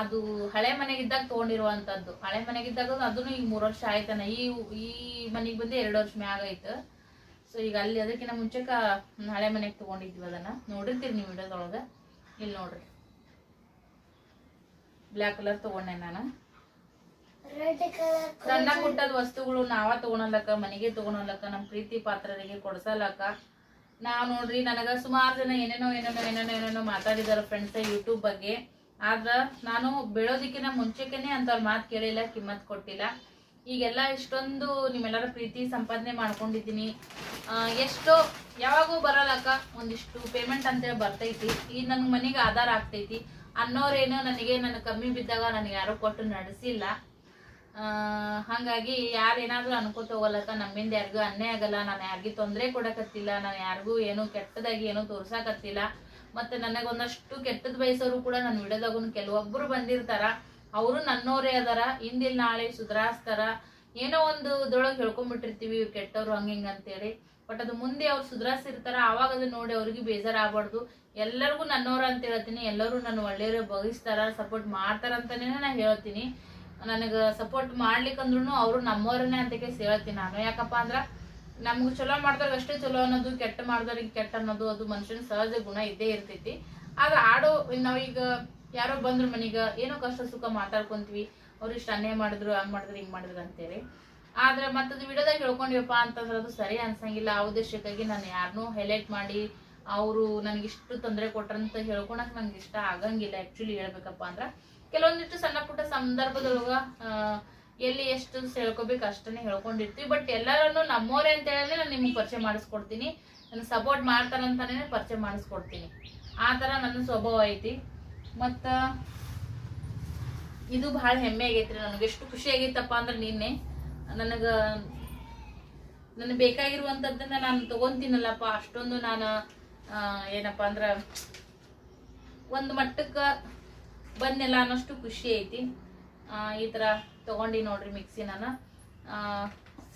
[SPEAKER 1] ಅದು ಹಳೆ ಮನೆಗಿದ್ದಾಗ ತಗೊಂಡಿರುವಂತದ್ದು. ಹಳೆ ಮನೆಗಿದ್ದಾಗ ಅದನ್ನು ಈಗ ಮೂರು ವರ್ಷ ಆಯ್ತಾನ. ಈ ಈ ಮನೆಗೆ ಬಂದು ಎರಡು ವರ್ಷ ಮ್ಯಾಗ ಸೊ ಈಗ ಅಲ್ಲಿ ಅದಕ್ಕಿಂತ ಮುಂಚೆಕ ಹಳೆ ಮನೆಗೆ ತೊಗೊಂಡಿದ್ವಿ ಅದನ್ನ. ನೋಡಿರ್ತೀರಿ ನೀವು ವಿಡಿಯೋದೊಳಗೆ. ಇಲ್ಲಿ ನೋಡ್ರಿ. ಬ್ಲ್ಯಾಕ್ ಕಲರ್ ತಗೊಂಡೆ ನಾನು. ಸಣ್ಣ ಪುಟ್ಟದ ವಸ್ತುಗಳು ನಾವ ತಗೊಳಲಕ್ಕ ಮನೆಗೆ ತಗೊಳಲಕ್ಕ ನಮ್ಮ ಪ್ರೀತಿ ಪಾತ್ರರಿಗೆ ಕೊಡ್ಸಲಕ್ಕ ನಾವ್ ನೋಡ್ರಿ ನನಗ ಸುಮಾರು ಜನ ಏನೇನೋ ಏನೇನೋ ಏನೇನೋ ಏನೇನೋ ಮಾತಾಡಿದಾರ ಫ್ರೆಂಡ್ಸ್ ಯೂಟ್ಯೂಬ್ ಬಗ್ಗೆ. ಆದ್ರ ನಾನು ಬೆಳೋದಿಕ್ಕಿನ ಮುಂಚೆಕೇನೆ ಅಂತವ್ರ ಮಾತು ಕೇಳಿಲ್ಲ ಕಿಮ್ಮತ್ ಕೊಟ್ಟಿಲ್ಲ. ಈಗೆಲ್ಲ ಇಷ್ಟೊಂದು ನಿಮ್ಮೆಲ್ಲರ ಪ್ರೀತಿ ಸಂಪಾದನೆ ಮಾಡ್ಕೊಂಡಿದ್ದೀನಿ. ಎಷ್ಟೋ ಯಾವಾಗೂ ಬರಲ್ಲಕ್ಕ ಒಂದಿಷ್ಟು ಪೇಮೆಂಟ್ ಅಂತೇಳಿ ಬರ್ತೈತಿ. ಈಗ ನನ್ ಮನೆಗೆ ಆಧಾರ ಆಗ್ತೈತಿ. ಅನ್ನೋರೇನು, ನನಗೆ ನನ್ನ ಕಮ್ಮಿ ಬಿದ್ದಾಗ ನನಗೆ ಯಾರು ಕೊಟ್ಟು ನಡೆಸಿಲ್ಲ. ಹಾಗಾಗಿ ಯಾರೇನಾದರೂ ಅನ್ಕೋತ ಹೋಗಲಕ್ಕ ನಮ್ಮಿಂದ ಯಾರಿಗೂ ಅನ್ಯಾಯ ಆಗಲ್ಲ. ನಾನು ಯಾರಿಗೂ ತೊಂದರೆ ಕೊಡಕತ್ತಿಲ್ಲ, ನಾನು ಯಾರಿಗೂ ಏನು ಕೆಟ್ಟದಾಗಿ ಏನೂ ತೋರ್ಸಾಕತ್ತಿಲ್ಲ. ಮತ್ತೆ ನನಗೊಂದಷ್ಟು ಕೆಟ್ಟದ್ ಬಯಸೋರು ಕೂಡ ನಾನು ವಿಡಿಯೋದಾಗೂ ಕೆಲವೊಬ್ಬರು ಬಂದಿರ್ತಾರ. ಅವರು ನನ್ನೋರೇ ಅದಾರ. ಹಿಂದಿಲ್ ನಾಳೆ ಸುಧಾರಿಸ್ತಾರ ಏನೋ ಒಂದು ಇದ್ರೊಳಗೆ ಹೇಳ್ಕೊಂಬಿಟ್ಟಿರ್ತೀವಿ, ಇವ್ರು ಕೆಟ್ಟವ್ರು ಹಂಗೆ ಹಿಂಗೆ ಅಂತೇಳಿ. ಬಟ್ ಅದು ಮುಂದೆ ಅವ್ರು ಸುಧಾರಿಸಿರ್ತಾರ ಆವಾಗ ಅದು ನೋಡಿ ಅವ್ರಿಗೆ ಬೇಜಾರಾಗಬಾರ್ದು. ಎಲ್ಲರಿಗೂ ನನ್ನೋರ ಅಂತ ಹೇಳ್ತೀನಿ. ಎಲ್ಲರೂ ನನ್ನ ಒಳ್ಳೆಯವ್ರ ಬಯಸ್ತಾರ ಸಪೋರ್ಟ್ ಮಾಡ್ತಾರ ಅಂತಾನೆ ನಾ ಹೇಳ್ತೀನಿ. ನನಗೆ ಸಪೋರ್ಟ್ ಮಾಡ್ಲಿಕ್ಕಂದ್ರೂ ಅವರು ನಮ್ಮವ್ರನ್ನೇ ಅಂತ ಕೇಸ್ ಹೇಳ್ತೀನಿ ನಾನು. ಯಾಕಪ್ಪ ಅಂದ್ರೆ ನಮ್ಗೆ ಚಲೋ ಮಾಡ್ದವ್ರಿಗೆ ಅಷ್ಟೇ ಚಲೋ ಅನ್ನೋದು, ಕೆಟ್ಟ ಮಾಡ್ದವ್ರಿಗೆ ಕೆಟ್ಟ ಅನ್ನೋದು, ಅದು ಮನುಷ್ಯನ ಸಹಜ ಗುಣ ಇದ್ದೇ ಇರ್ತೈತಿ. ಆದ್ರೆ ಆಡೋ ನಾವೀಗ ಯಾರೋ ಬಂದ್ರು ಮನೀಗ ಏನೋ ಕಷ್ಟ ಸುಖ ಮಾತಾಡ್ಕೊಂತೀವಿ. ಅವ್ರು ಇಷ್ಟು ಅನ್ಯಾಯ ಮಾಡಿದ್ರು, ಹಂಗೆ ಮಾಡಿದ್ರು, ಹಿಂಗೆ ಮಾಡಿದ್ರು ಅಂತೇಳಿ. ಆದ್ರೆ ಮತ್ತದು ವಿಡಿಯೋದಾಗ ಹೇಳ್ಕೊಂಡಿವಪ್ಪ ಅಂತಂದ್ರೆ ಅದು ಸರಿ ಅನ್ಸಂಗಿಲ್ಲ. ಆ ಉದ್ದೇಶಕ್ಕಾಗಿ ನಾನು ಯಾರನ್ನೂ ಹೈಲೈಟ್ ಮಾಡಿ ಅವರು ನನಗೆ ಇಷ್ಟು ತೊಂದರೆ ಕೊಟ್ರಂತ ಹೇಳ್ಕೊಳಕ್ ನಂಗೆ ಇಷ್ಟ ಆಗಂಗಿಲ್ಲ ಆಕ್ಚುಲಿ ಹೇಳ್ಬೇಕಪ್ಪ ಅಂದ್ರ. ಕೆಲವೊಂದಿಷ್ಟು ಸಣ್ಣ ಪುಟ್ಟ ಸಂದರ್ಭದೊಳಗ ಎಲ್ಲಿ ಎಷ್ಟು ಹೇಳ್ಕೊಬೇಕು ಅಷ್ಟನ್ನೇ ಹೇಳ್ಕೊಂಡಿರ್ತೀವಿ. ಬಟ್ ಎಲ್ಲರನ್ನು ನಮ್ಮೋರೇ ಅಂತ ಹೇಳಿದ್ರೆ ನಾನು ನಿಮ್ಗೆ ಪರಿಚಯ ಮಾಡಿಸ್ಕೊಡ್ತೀನಿ. ನನ್ನ ಸಪೋರ್ಟ್ ಮಾಡ್ತಾರಂತಾನೆ ಪರಿಚಯ ಮಾಡಿಸ್ಕೊಡ್ತೀನಿ. ಆ ಥರ ನನ್ನ ಸ್ವಭಾವ ಐತಿ. ಮತ್ತು ಇದು ಬಹಳ ಹೆಮ್ಮೆ ಆಗೈತ್ರಿ ನನಗೆ. ಎಷ್ಟು ಖುಷಿ ಆಗೈತಪ್ಪ ಅಂದ್ರೆ ನಿನ್ನೆ ನನಗೆ ನನಗೆ ಬೇಕಾಗಿರುವಂಥದ್ದನ್ನ ನಾನು ತಗೊಂತೀನಲ್ಲಪ್ಪ. ಅಷ್ಟೊಂದು ನಾನು ಏನಪ್ಪಾ ಅಂದ್ರ ಒಂದು ಮಟ್ಟಕ್ಕೆ ಬಂದೆಲ್ಲ ಅನ್ನೋಷ್ಟು ಖುಷಿ ಐತಿ. ಈ ಥರ ತಗೊಂಡಿ ನೋಡ್ರಿ ಮಿಕ್ಸಿ ನಾನು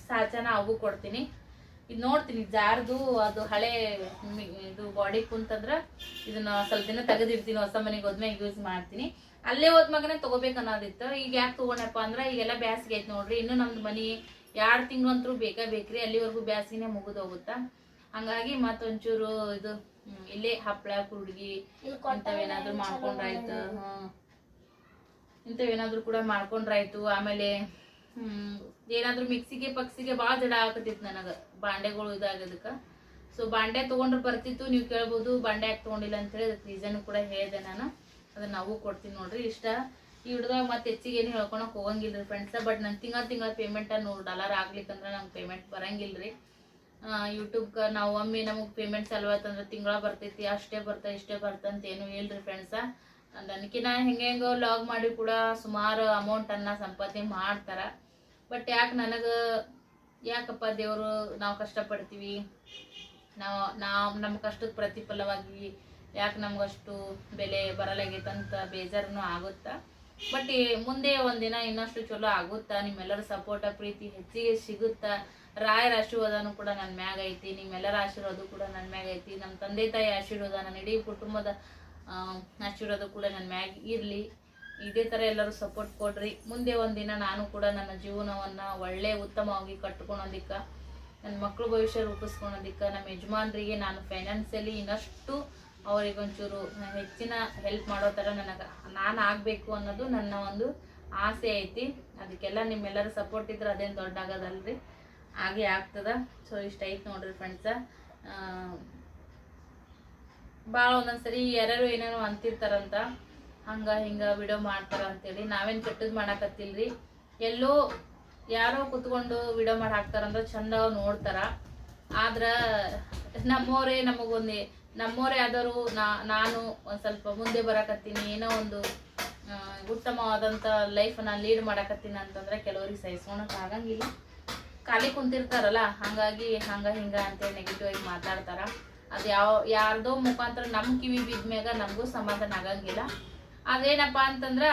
[SPEAKER 1] ಸಾಚನ ಅವು ಕೊಡ್ತೀನಿ. ಇದು ನೋಡ್ತೀನಿ, ಜಾರ್ದು ಅದು ಹಳೆ ಇದು ಬಾಡಿ ಕುಂತಂದ್ರ ಇದನ್ನ ಸ್ವಲ್ಪ ದಿನ ತೆಗೆದಿರ್ತೀನಿ ಹೊಸ ಮನೆಗೆ ಹೋದ್ಮೇಲೆ ಯೂಸ್ ಮಾಡ್ತೀನಿ. ಅಲ್ಲೇ ಹೋದ್ ಮಗನೇ ತಗೋಬೇಕು ಅನ್ನೋದಿತ್ತು. ಈಗ ಯಾಕೆ ತಗೊಂಡಪ್ಪ ಅಂದ್ರೆ, ಈಗೆಲ್ಲ ಬ್ಯಾಸಿಗೆ ಐತಿ ನೋಡ್ರಿ. ಇನ್ನು ನಮ್ದು ಮನಿ ಎರಡು ತಿಂಗಳಂತರೂ ಬೇಕಾ ಬೇಕ್ರಿ, ಅಲ್ಲಿವರೆಗೂ ಬ್ಯಾಸಿಗೆನೆ ಮುಗಿದು ಹೋಗುತ್ತಾ. ಹಂಗಾಗಿ ಮತ್ತೊಂಚೂರು ಇದು ಇಲ್ಲೇ ಹಪ್ಪಳ ಕುರುಡ್ಗಿ ಇಂಥವೇನಾದ್ರೂ ಮಾಡ್ಕೊಂಡ್ರಾಯ್ತು. ಹ್ಮ್ ಇಂಥವೇನಾದ್ರು ಕೂಡ ಮಾಡ್ಕೊಂಡ್ರಾಯ್ತು. ಆಮೇಲೆ ಹ್ಮ್ ಏನಾದ್ರೂ ಮಿಕ್ಸಿಗೆ ಪಕ್ಸಿಗೆ ಬಾಳ ಜಡ ಹಾಕತಿತ್ತು ನನಗ ಬಾಂಡೆಗಳು ಇದಾಗೋದಕ್ಕೆ. ಸೊ ಬಾಂಡೆ ತೊಗೊಂಡ್ರೆ ಬರ್ತಿತ್ತು ನೀವು ಕೇಳ್ಬೋದು ಬಾಂಡೆ ಯಾಕೆ ತಗೊಂಡಿಲ್ಲ ಅಂತೇಳಿ ಅದಕ್ಕೆ ರೀಸನ್ ಕೂಡ ಹೇಳಿದೆ ನಾನು. ಅದನ್ನ ನಾವು ಕೊಡ್ತೀನಿ ನೋಡ್ರಿ. ಇಷ್ಟ ಈ ಹುಡುಗ ಮತ್ತೆ ಹೆಚ್ಚಿಗೆ ಏನು ಹೇಳ್ಕೊಳಕ್ ಹೋಗಂಗಿಲ್ರಿ ಫ್ರೆಂಡ್ಸ್ ಫ್ರೆಂಡ್ಸ ಬಟ್ ನಾನು ತಿಂಗಳ ತಿಂಗಳ ಪೇಮೆಂಟ್ ನೂರು ಡಾಲರ್ ಆಗ್ಲಿಕ್ಕಂದ್ರೆ ನಂಗೆ ಪೇಮೆಂಟ್ ಬರಂಗಿಲ್ರಿ. ರೀ ಯೂಟ್ಯೂಬ್ಗೆ ನಾವು ಒಮ್ಮೆ ನಮಗೆ ಪೇಮೆಂಟ್ ಸಲುವತ್ತಂದ್ರೆ ತಿಂಗಳ ಬರ್ತೈತಿ, ಅಷ್ಟೇ ಬರ್ತಾ, ಇಷ್ಟೇ ಬರ್ತಂತ ಏನು ಇಲ್ರಿ ಫ್ರೆಂಡ್ಸ ನನಕಿನ ಹೆಂಗೆ ಹೆಂಗೋ ಲಾಗ್ ಮಾಡಿ ಕೂಡ ಸುಮಾರು ಅಮೌಂಟನ್ನು ಸಂಪಾದನೆ ಮಾಡ್ತಾರ. ಬಟ್ ಯಾಕೆ ನನಗೆ, ಯಾಕಪ್ಪ ದೇವರು ನಾವು ಕಷ್ಟಪಡ್ತೀವಿ? ನಾವು ನಾವು ನಮ್ಮ ಕಷ್ಟದ ಪ್ರತಿಫಲವಾಗಿ ಯಾಕೆ ನಮ್ಗಷ್ಟು ಬೆಲೆ ಬರಲಾಗೈತಂತ ಬೇಜಾರನು ಆಗುತ್ತಾ? ಬಟ್ ಮುಂದೆ ಒಂದಿನ ಇನ್ನಷ್ಟು ಚಲೋ ಆಗುತ್ತಾ? ನಿಮ್ಮೆಲ್ಲರ ಸಪೋರ್ಟ ಪ್ರೀತಿ ಹೆಚ್ಚಿಗೆ ಸಿಗುತ್ತಾ? ರಾಯರ ಆಶೀರ್ವಾದನು ಕೂಡ ನನ್ನ ಮ್ಯಾಗ ಐತಿ, ನಿಮ್ಮೆಲ್ಲರ ಆಶೀರ್ವಾದ ಕೂಡ ನನ್ನ ಮ್ಯಾಗ ಐತಿ ನಮ್ಮ ತಂದೆ ತಾಯಿ ಆಶೀರ್ವಾದ ನನ್ನ ಇಡೀ ಕುಟುಂಬದ ಆಶೀರ್ವಾದ ಕೂಡ ನನ್ನ ಮ್ಯಾಗ ಇರಲಿ. ಇದೇ ಥರ ಎಲ್ಲರೂ ಸಪೋರ್ಟ್ ಕೊಡ್ರಿ. ಮುಂದೆ ಒಂದಿನ ನಾನು ಕೂಡ ನನ್ನ ಜೀವನವನ್ನು ಒಳ್ಳೆ ಉತ್ತಮವಾಗಿ ಕಟ್ಕೊಳೋದಿಕ್ಕೆ ನನ್ನ ಮಕ್ಕಳು ಭವಿಷ್ಯ ರೂಪಿಸ್ಕೊಳೋದಿಕ್ಕೆ ನಮ್ಮ ಯಜಮಾನ್ರಿಗೆ ನಾನು ಫೈನಾನ್ಸಿಯಲಿ ಇನ್ನಷ್ಟು ಅವರಿಗೊಂಚೂರು ಹೆಚ್ಚಿನ ಹೆಲ್ಪ್ ಮಾಡೋ ಥರ ನನಗೆ, ನಾನು ಆಗಬೇಕು ಅನ್ನೋದು ನನ್ನ ಒಂದು ಆಸೆ ಐತಿ. ಅದಕ್ಕೆಲ್ಲ ನಿಮ್ಮೆಲ್ಲರ ಸಪೋರ್ಟ್ ಇದ್ರೆ ಅದೇನು ದೊಡ್ಡ ಆಗೋದಲ್ರಿ ಹಾಗೆ ಆಗ್ತದ. ಸೊ ಇಷ್ಟ ಐತಿ ನೋಡ್ರಿ ಫ್ರೆಂಡ್ಸ ಭಾಳ ಒಂದೊಂದ್ಸರಿ ಯಾರ್ಯಾರು ಏನೇನೋ ಅಂತಿರ್ತಾರಂತ, ಹಂಗ ಹಿಂಗ ವಿಡಿಯೋ ಮಾಡ್ತಾರ ಅಂತೇಳಿ ನಾವೇನು ಕೆಟ್ಟದ್ ಮಾಡಾಕತ್ತಿಲ್ರಿ. ಎಲ್ಲೋ ಯಾರೋ ಕುತ್ಕೊಂಡು ವಿಡಿಯೋ ಮಾಡಿ ಹಾಕ್ತಾರಂದ್ರ ಚಂದ ನೋಡ್ತಾರ. ಆದ್ರ ನಮ್ಮೋರೇ ನಮಗೊಂದು, ನಮ್ಮೋರೇ ಆದರೂ ನಾನು ಒಂದು ಸ್ವಲ್ಪ ಮುಂದೆ ಬರಾಕತ್ತೀನಿ, ಏನೋ ಒಂದು ಉತ್ತಮವಾದಂಥ ಉತ್ತಮವಾದಂತ ಲೈಫ್ ನಾನು ಲೀಡ್ ಮಾಡಾಕತ್ತೀನಿ ಅಂತಂದ್ರೆ ಕೆಲವರಿಗೆ ಸಹಿಸ್ಕೊಳಕ್ ಆಗಂಗಿಲ್ಲ. ಖಾಲಿ ಕುಂತಿರ್ತಾರಲ್ಲ, ಹಂಗಾಗಿ ಹಂಗ ಹಿಂಗ ಅಂತೇಳಿ ನೆಗೆಟಿವ್ ಆಗಿ ಮಾತಾಡ್ತಾರ. ಅದು ಯಾವ, ಯಾರ್ದೋ ಮುಖಾಂತರ ನಮ್ ಕಿವಿ ಬಿದ್ಮ್ಯಾಗ ನಮಗೂ ಸಮಾಧಾನ ಆಗಂಗಿಲ್ಲ. ಅದೇನಪ್ಪ ಅಂತಂದ್ರೆ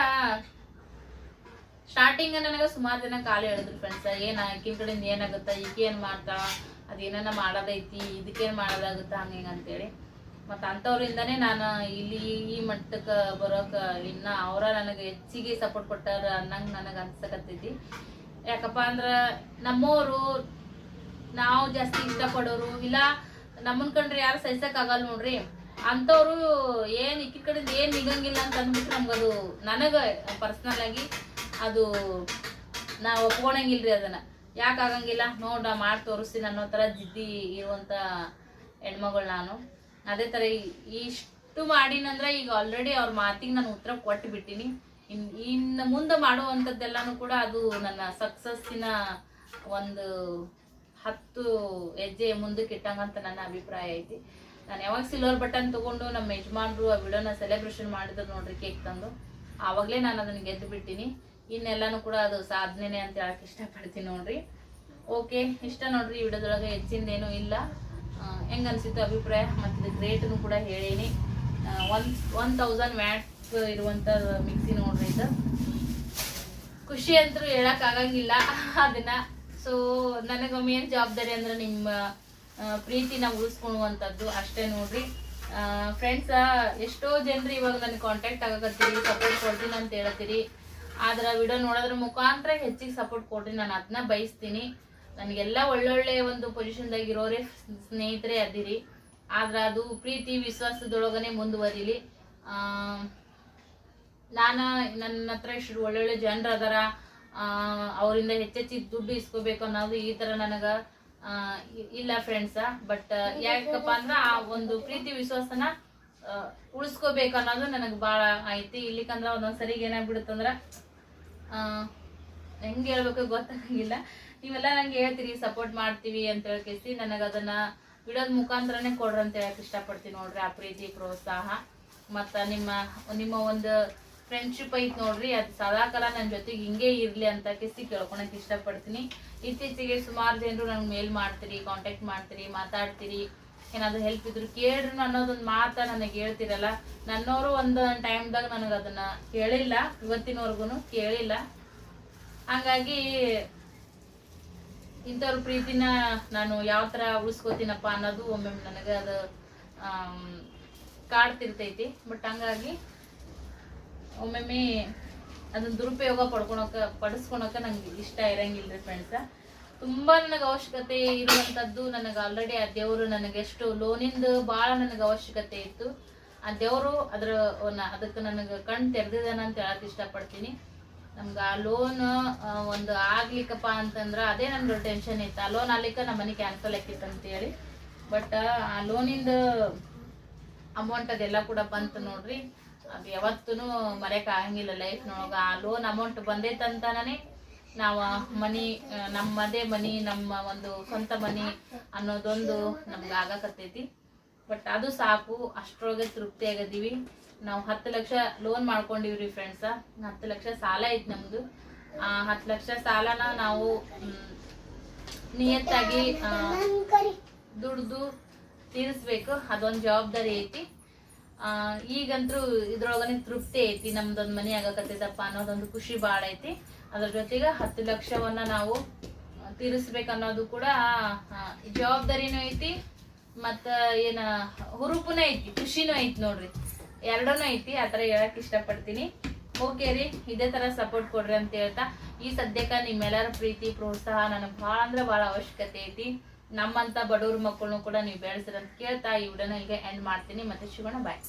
[SPEAKER 1] ಸ್ಟಾರ್ಟಿಂಗ್ ನನಗೆ ಸುಮಾರು ಜನ ಖಾಲಿ ಹೇಳಿದ್ರು ಫ್ರೆಂಡ್ಸ್ ಏನ ಆಕಿನ ಕಡೆಯಿಂದ ಏನಾಗುತ್ತ ಈಕೆ ಏನು ಮಾಡ್ತಾ ಅದೇನ ಮಾಡೋದೈತಿ ಇದಕ್ಕೇನು ಮಾಡೋದಾಗುತ್ತ, ಹಂಗೆ ಹಿಂಗ ಅಂತೇಳಿ. ಮತ್ತು ಅಂಥವ್ರಿಂದನೇ ನಾನು ಇಲ್ಲಿ ಈ ಮಟ್ಟಕ್ಕೆ ಬರೋಕೆ, ಇನ್ನ ಅವರ ನನಗೆ ಹೆಚ್ಚಿಗೆ ಸಪೋರ್ಟ್ ಕೊಟ್ಟಾರ ಅನ್ನಂಗೆ ನನಗೆ ಅನ್ಸಕತ್ತೈತಿ. ಯಾಕಪ್ಪ ಅಂದ್ರ ನಮ್ಮವರು ನಾವು ಜಾಸ್ತಿ ಇಷ್ಟಪಡೋರು, ಇಲ್ಲ ನಮ್ಮನ್ ಕಂಡ್ರೆ ಯಾರು ಆಗಲ್ಲ ನೋಡ್ರಿ. ಅಂಥವ್ರು ಏನ್ ಇಕ್ಕಿ ಕಡೆಯಿಂದ ಏನ್ ನಿಗಂಗಿಲ್ಲ ಅಂತ ಅಂದ್ಬಿಟ್ಟು ನಮ್ಗದು ನನಗ ಪರ್ಸನಲ್ ಆಗಿ ಅದು ನಾವು ಒಪ್ಕೊಳಂಗಿಲ್ರಿ ಅದನ್ನ. ಯಾಕೆ ಆಗಂಗಿಲ್ಲ? ನೋಡ ಮಾಡಿ ತೋರಿಸ್ತೀನಿ ಅನ್ನೋ ಥರ ಜಿದ್ದಿ ಇರುವಂತ ಹೆಣ್ಮಗಳು ನಾನು. ಅದೇ ಥರ ಇಷ್ಟು ಮಾಡಿನಂದ್ರೆ ಈಗ ಆಲ್ರೆಡಿ ಅವ್ರ ಮಾತಿಗೆ ನಾನು ಉತ್ತರ ಕೊಟ್ಟು ಬಿಟ್ಟಿನಿ ಇನ್, ಇನ್ನು ಮುಂದೆ ಮಾಡುವಂಥದ್ದೆಲ್ಲನೂ ಕೂಡ ಅದು ನನ್ನ ಸಕ್ಸಸ್ಸಿನ ಒಂದು ಹತ್ತು ಹೆಜ್ಜೆ ಮುಂದಕ್ಕೆ ಇಟ್ಟಂಗಂತ ನನ್ನ ಅಭಿಪ್ರಾಯ ಐತಿ. ನಾನು ಯಾವಾಗ ಸಿಲ್ವರ್ ಬಟನ್ ತಗೊಂಡು ನಮ್ಮ ಯಜಮಾನ್ರು ಆ ವಿಡಿಯೋನ ಸೆಲೆಬ್ರೇಷನ್ ಮಾಡಿದ್ರು ನೋಡ್ರಿ ಕೇಕ್ ತಂದು, ಆವಾಗಲೇ ನಾನು ಅದನ್ನ ಗೆದ್ದು ಬಿಟ್ಟಿನಿ. ಇನ್ನೆಲ್ಲನೂ ಕೂಡ ಅದು ಸಾಧನೆನೆ ಅಂತ ಹೇಳಕ್ ಇಷ್ಟಪಡ್ತೀನಿ ನೋಡ್ರಿ. ಓಕೆ ಇಷ್ಟ ನೋಡ್ರಿ ಈ ವಿಡಿಯೋದೊಳಗೆ ಹೆಚ್ಚಿಂದೇನು ಇಲ್ಲ. ಹೆಂಗೆ ಅನ್ಸಿತ್ತು ಅಭಿಪ್ರಾಯ? ಮತ್ತು ಇದಕ್ಕೆ ರೇಟನ್ನು ಕೂಡ ಹೇಳೀನಿ. ಒನ್ ಒನ್ ತೌಸಂಡ್ ವ್ಯಾಟ್ಸ್ ಇರುವಂಥ ಮಿಕ್ಸಿ ನೋಡ್ರಿ ಇದು. ಖುಷಿ ಅಂತೂ ಹೇಳಕ್ ಆಗಂಗಿಲ್ಲ ಅದನ್ನ. ಸೊ ನನಗೆ ಮೇನ್ ಜವಾಬ್ದಾರಿ ಅಂದ್ರೆ ನಿಮ್ಮ ಆ, ಪ್ರೀತಿನ ಉಳಿಸ್ಕೊಳ್ಳುವಂಥದ್ದು ಅಷ್ಟೇ ನೋಡ್ರಿ. ಫ್ರೆಂಡ್ಸ್ ಎಷ್ಟೋ ಜನರು ಇವಾಗ ನನಗೆ ಕಾಂಟ್ಯಾಕ್ಟ್ ಆಗಕತ್ತೀರಿ ಸಪೋರ್ಟ್ ಕೊಡ್ತೀನಿ ಅಂತ ಹೇಳ್ತೀರಿ ಆದ್ರೆ ವಿಡಿಯೋ ನೋಡೋದ್ರ ಮುಖಾಂತರ ಹೆಚ್ಚಿಗೆ ಸಪೋರ್ಟ್ ಕೊಡ್ರಿ ನಾನು ಅದನ್ನ ಬಯಸ್ತೀನಿ. ನನಗೆಲ್ಲ ಒಳ್ಳೊಳ್ಳೆ ಒಂದು ಪೊಸಿಷನ್ದಾಗ ಇರೋರೇ ಸ್ನೇಹಿತರೇ ಅದಿರಿ. ಆದ್ರೆ ಅದು ಪ್ರೀತಿ ವಿಶ್ವಾಸದೊಳಗನೆ ಮುಂದುವರಿಲಿ. ನಾನು ನನ್ನ ಹತ್ರ ಇಷ್ಟು ಒಳ್ಳೊಳ್ಳೆ ಜನರು ಅದಾರ. ಅವರಿಂದ ಹೆಚ್ಚೆಚ್ಚಿಗೆ ದುಡ್ಡು ಇಸ್ಕೋಬೇಕು ಅನ್ನೋದು ಈ ಥರ ನನಗೆ ಇಲ್ಲ ಫ್ರೆಂಡ್ಸ ಬಟ್ ಯಾಕಪ್ಪ ಅಂದ್ರೆ ಆ ಒಂದು ಪ್ರೀತಿ ವಿಶ್ವಾಸನ ಉಳಿಸ್ಕೋಬೇಕು ಅನ್ನೋದು ನನಗೆ ಭಾಳ ಐತಿ ಇಲ್ಲಿಕಂದ್ರ ಒಂದೊಂದು ಸರಿಗೆ ಏನಾಗ್ಬಿಡುತ್ತಂದ್ರೆ ಹೆಂಗ್ ಹೇಳ್ಬೇಕು ಗೊತ್ತಾಗಂಗಿಲ್ಲ ನೀವೆಲ್ಲ ನಂಗೆ ಹೇಳ್ತೀರಿ ಸಪೋರ್ಟ್ ಮಾಡ್ತೀವಿ ಅಂತ ಹೇಳ್ಕೇಸಿ ನನಗೆ ಅದನ್ನ ಬಿಡೋದ್ ಮುಖಾಂತರನೇ ಕೊಡ್ರಿ ಅಂತ ಹೇಳಕ್ ಇಷ್ಟಪಡ್ತೀನಿ ನೋಡ್ರಿ. ಆ ಪ್ರೀತಿ, ಪ್ರೋತ್ಸಾಹ. ಮತ್ತು ನಿಮ್ಮ ನಿಮ್ಮ ಒಂದು ಫ್ರೆಂಡ್ಶಿಪ್ ಐತ್ ನೋಡ್ರಿ, ಅದು ಸದಾಕಾಲ ನನ್ನ ಜೊತೆಗೆ ಹಿಂಗೆ ಇರ್ಲಿ ಅಂತ ಕಿಸಿ ಕೇಳ್ಕೊಳಕ್ ಇಷ್ಟಪಡ್ತೀನಿ. ಇತ್ತೀಚೆಗೆ ಸುಮಾರು ಜನರು ನಂಗೆ ಮೇಲ್ ಮಾಡ್ತೀರಿ ಕಾಂಟ್ಯಾಕ್ಟ್ ಮಾಡ್ತೀರಿ, ಮಾತಾಡ್ತೀರಿ. ಏನಾದ್ರು ಹೆಲ್ಪ್ ಇದ್ರು ಕೇಳ್ರಿ ಅನ್ನೋದೊಂದು ಮಾತ ನನಗೆ ಹೇಳ್ತಿರಲ್ಲ. ನನ್ನವರು ಒಂದು ಟೈಮ್ದಾಗ ನನಗೆ ಅದನ್ನ ಕೇಳಿಲ್ಲ ಇವತ್ತಿನವರೆಗೂ ಕೇಳಿಲ್ಲ. ಹಂಗಾಗಿ ಇಂಥವ್ರ ಪ್ರೀತಿನ ನಾನು ಯಾವ ಥರ ಉಳಿಸ್ಕೋತೀನಪ್ಪ ಅನ್ನೋದು ಒಮ್ಮೊಮ್ಮೆ ನನಗೆ ಅದು ಕಾಡ್ತಿರ್ತೈತಿ. ಬಟ್ ಹಂಗಾಗಿ ಒಮ್ಮೊಮ್ಮೆ ಅದನ್ನ ದುರುಪಯೋಗ ಪಡ್ಕೊಳಕ, ಪಡಿಸ್ಕೊಳಕ ನಂಗೆ ಇಷ್ಟ ಇರಂಗಿಲ್ಲ ಫ್ರೆಂಡ್ಸ ತುಂಬಾ ನನಗೆ ಅವಶ್ಯಕತೆ ಇರುವಂತದ್ದು ನನಗೆ ಆಲ್ರೆಡಿ ಆ ದೇವರು ನನಗೆ ಎಷ್ಟು ಲೋನಿಂದ ಭಾಳ ನನಗೆ ಅವಶ್ಯಕತೆ ಇತ್ತು. ಆ ದೇವರು ಅದ್ರ ಅದಕ್ಕೆ ನನಗೆ ಕಣ್ ತೆರೆದಿದ್ದಾನ ಅಂತ ಹೇಳಕ್ ಇಷ್ಟಪಡ್ತೀನಿ. ನಮ್ಗೆ ಆ ಲೋನ್ ಒಂದು ಆಗ್ಲಿಕ್ಕಪ್ಪ ಅಂತಂದ್ರ ಅದೇ ನನ್ ಟೆನ್ಷನ್ ಇತ್ತು. ಆ ಲೋನ್ ಆಗ್ಲಿಕ್ಕೆ ನಮ್ಮ ಮನೆ ಕ್ಯಾನ್ಸಲ್ ಆಕಿತ್ತು ಅಂತೇಳಿ. ಬಟ್ ಆ ಲೋನಿಂದ ಅಮೌಂಟ್ ಅದೆಲ್ಲ ಕೂಡ ಬಂತು ನೋಡ್ರಿ. ಅದು ಯಾವತ್ತೂ ಮರೆಯಕ್ಕೆ ಆಗಂಗಿಲ್ಲ ಲೈಫ್ನೊಳಗೆ ಆ ಲೋನ್ ಅಮೌಂಟ್ ಬಂದೈತಂತಾನೇ ನಾವು ಮನಿ ನಮ್ಮದೇ ಮನಿ, ನಮ್ಮ ಒಂದು ಸ್ವಂತ ಮನಿ ಅನ್ನೋದೊಂದು ನಮ್ಗೆ ಆಗಾಕತ್ತೈತಿ. ಬಟ್ ಅದು ಸಾಕು, ಅಷ್ಟರೊಳಗೆ ತೃಪ್ತಿ ಆಗದೀವಿ. ನಾವು ಹತ್ತು ಲಕ್ಷ ಲೋನ್ ಮಾಡ್ಕೊಂಡಿವ್ರಿ ಫ್ರೆಂಡ್ಸ ಹತ್ತು ಲಕ್ಷ ಸಾಲ ಐತಿ ನಮ್ದು. ಆ ಹತ್ತು ಲಕ್ಷ ಸಾಲನ ನಾವು ನಿಯತ್ತಾಗಿ ದುಡ್ದು ತೀರಿಸ್ಬೇಕು. ಅದೊಂದು ಜವಾಬ್ದಾರಿ ಐತಿ. ಈಗಂತೂ ಇದ್ರೊಳಗನೆ ತೃಪ್ತಿ ಐತಿ, ನಮ್ದೊಂದು ಮನೆ ಆಗಕತ್ತೈತಪ್ಪ ಅನ್ನೋದೊಂದು ಖುಷಿ ಭಾಳ ಐತಿ. ಅದ್ರ ಜೊತೆಗೆ ಹತ್ತು ಲಕ್ಷವನ್ನ ನಾವು ಅನ್ನೋದು ಕೂಡ ಜವಾಬ್ದಾರಿನೂ ಐತಿ, ಮತ್ತ ಏನ ಹುರುಪುನೂ ಐತಿ, ಖುಷಿನೂ ಐತಿ ನೋಡ್ರಿ. ಎರಡೂ ಐತಿ, ಆ ಥರ ಹೇಳಕ್ ಇಷ್ಟಪಡ್ತೀನಿ. ಓಕೆ ರೀ, ಇದೇ ತರ ಸಪೋರ್ಟ್ ಕೊಡ್ರಿ ಅಂತ ಹೇಳ್ತಾ, ಈ ಸದ್ಯಕ್ಕ ನಿಮ್ಮೆಲ್ಲರ ಪ್ರೀತಿ, ಪ್ರೋತ್ಸಾಹ ನನಗೆ ಭಾಳ ಅಂದ್ರೆ ಭಾಳ ಅವಶ್ಯಕತೆ ಐತಿ. ನಮ್ಮಂತ ಬಡವ್ರ ಮಕ್ಕಳನ್ನು ಕೂಡ ನೀವು ಬೆಳೆಸಿರಂತ ಕೇಳ್ತಾ ಈ ವಿಡಿಯೋನ ಈಗ ಎಂಡ್ ಮಾಡ್ತೀನಿ. ಮತ್ತೆ ಸಿಗೋಣ ಬಾಯ್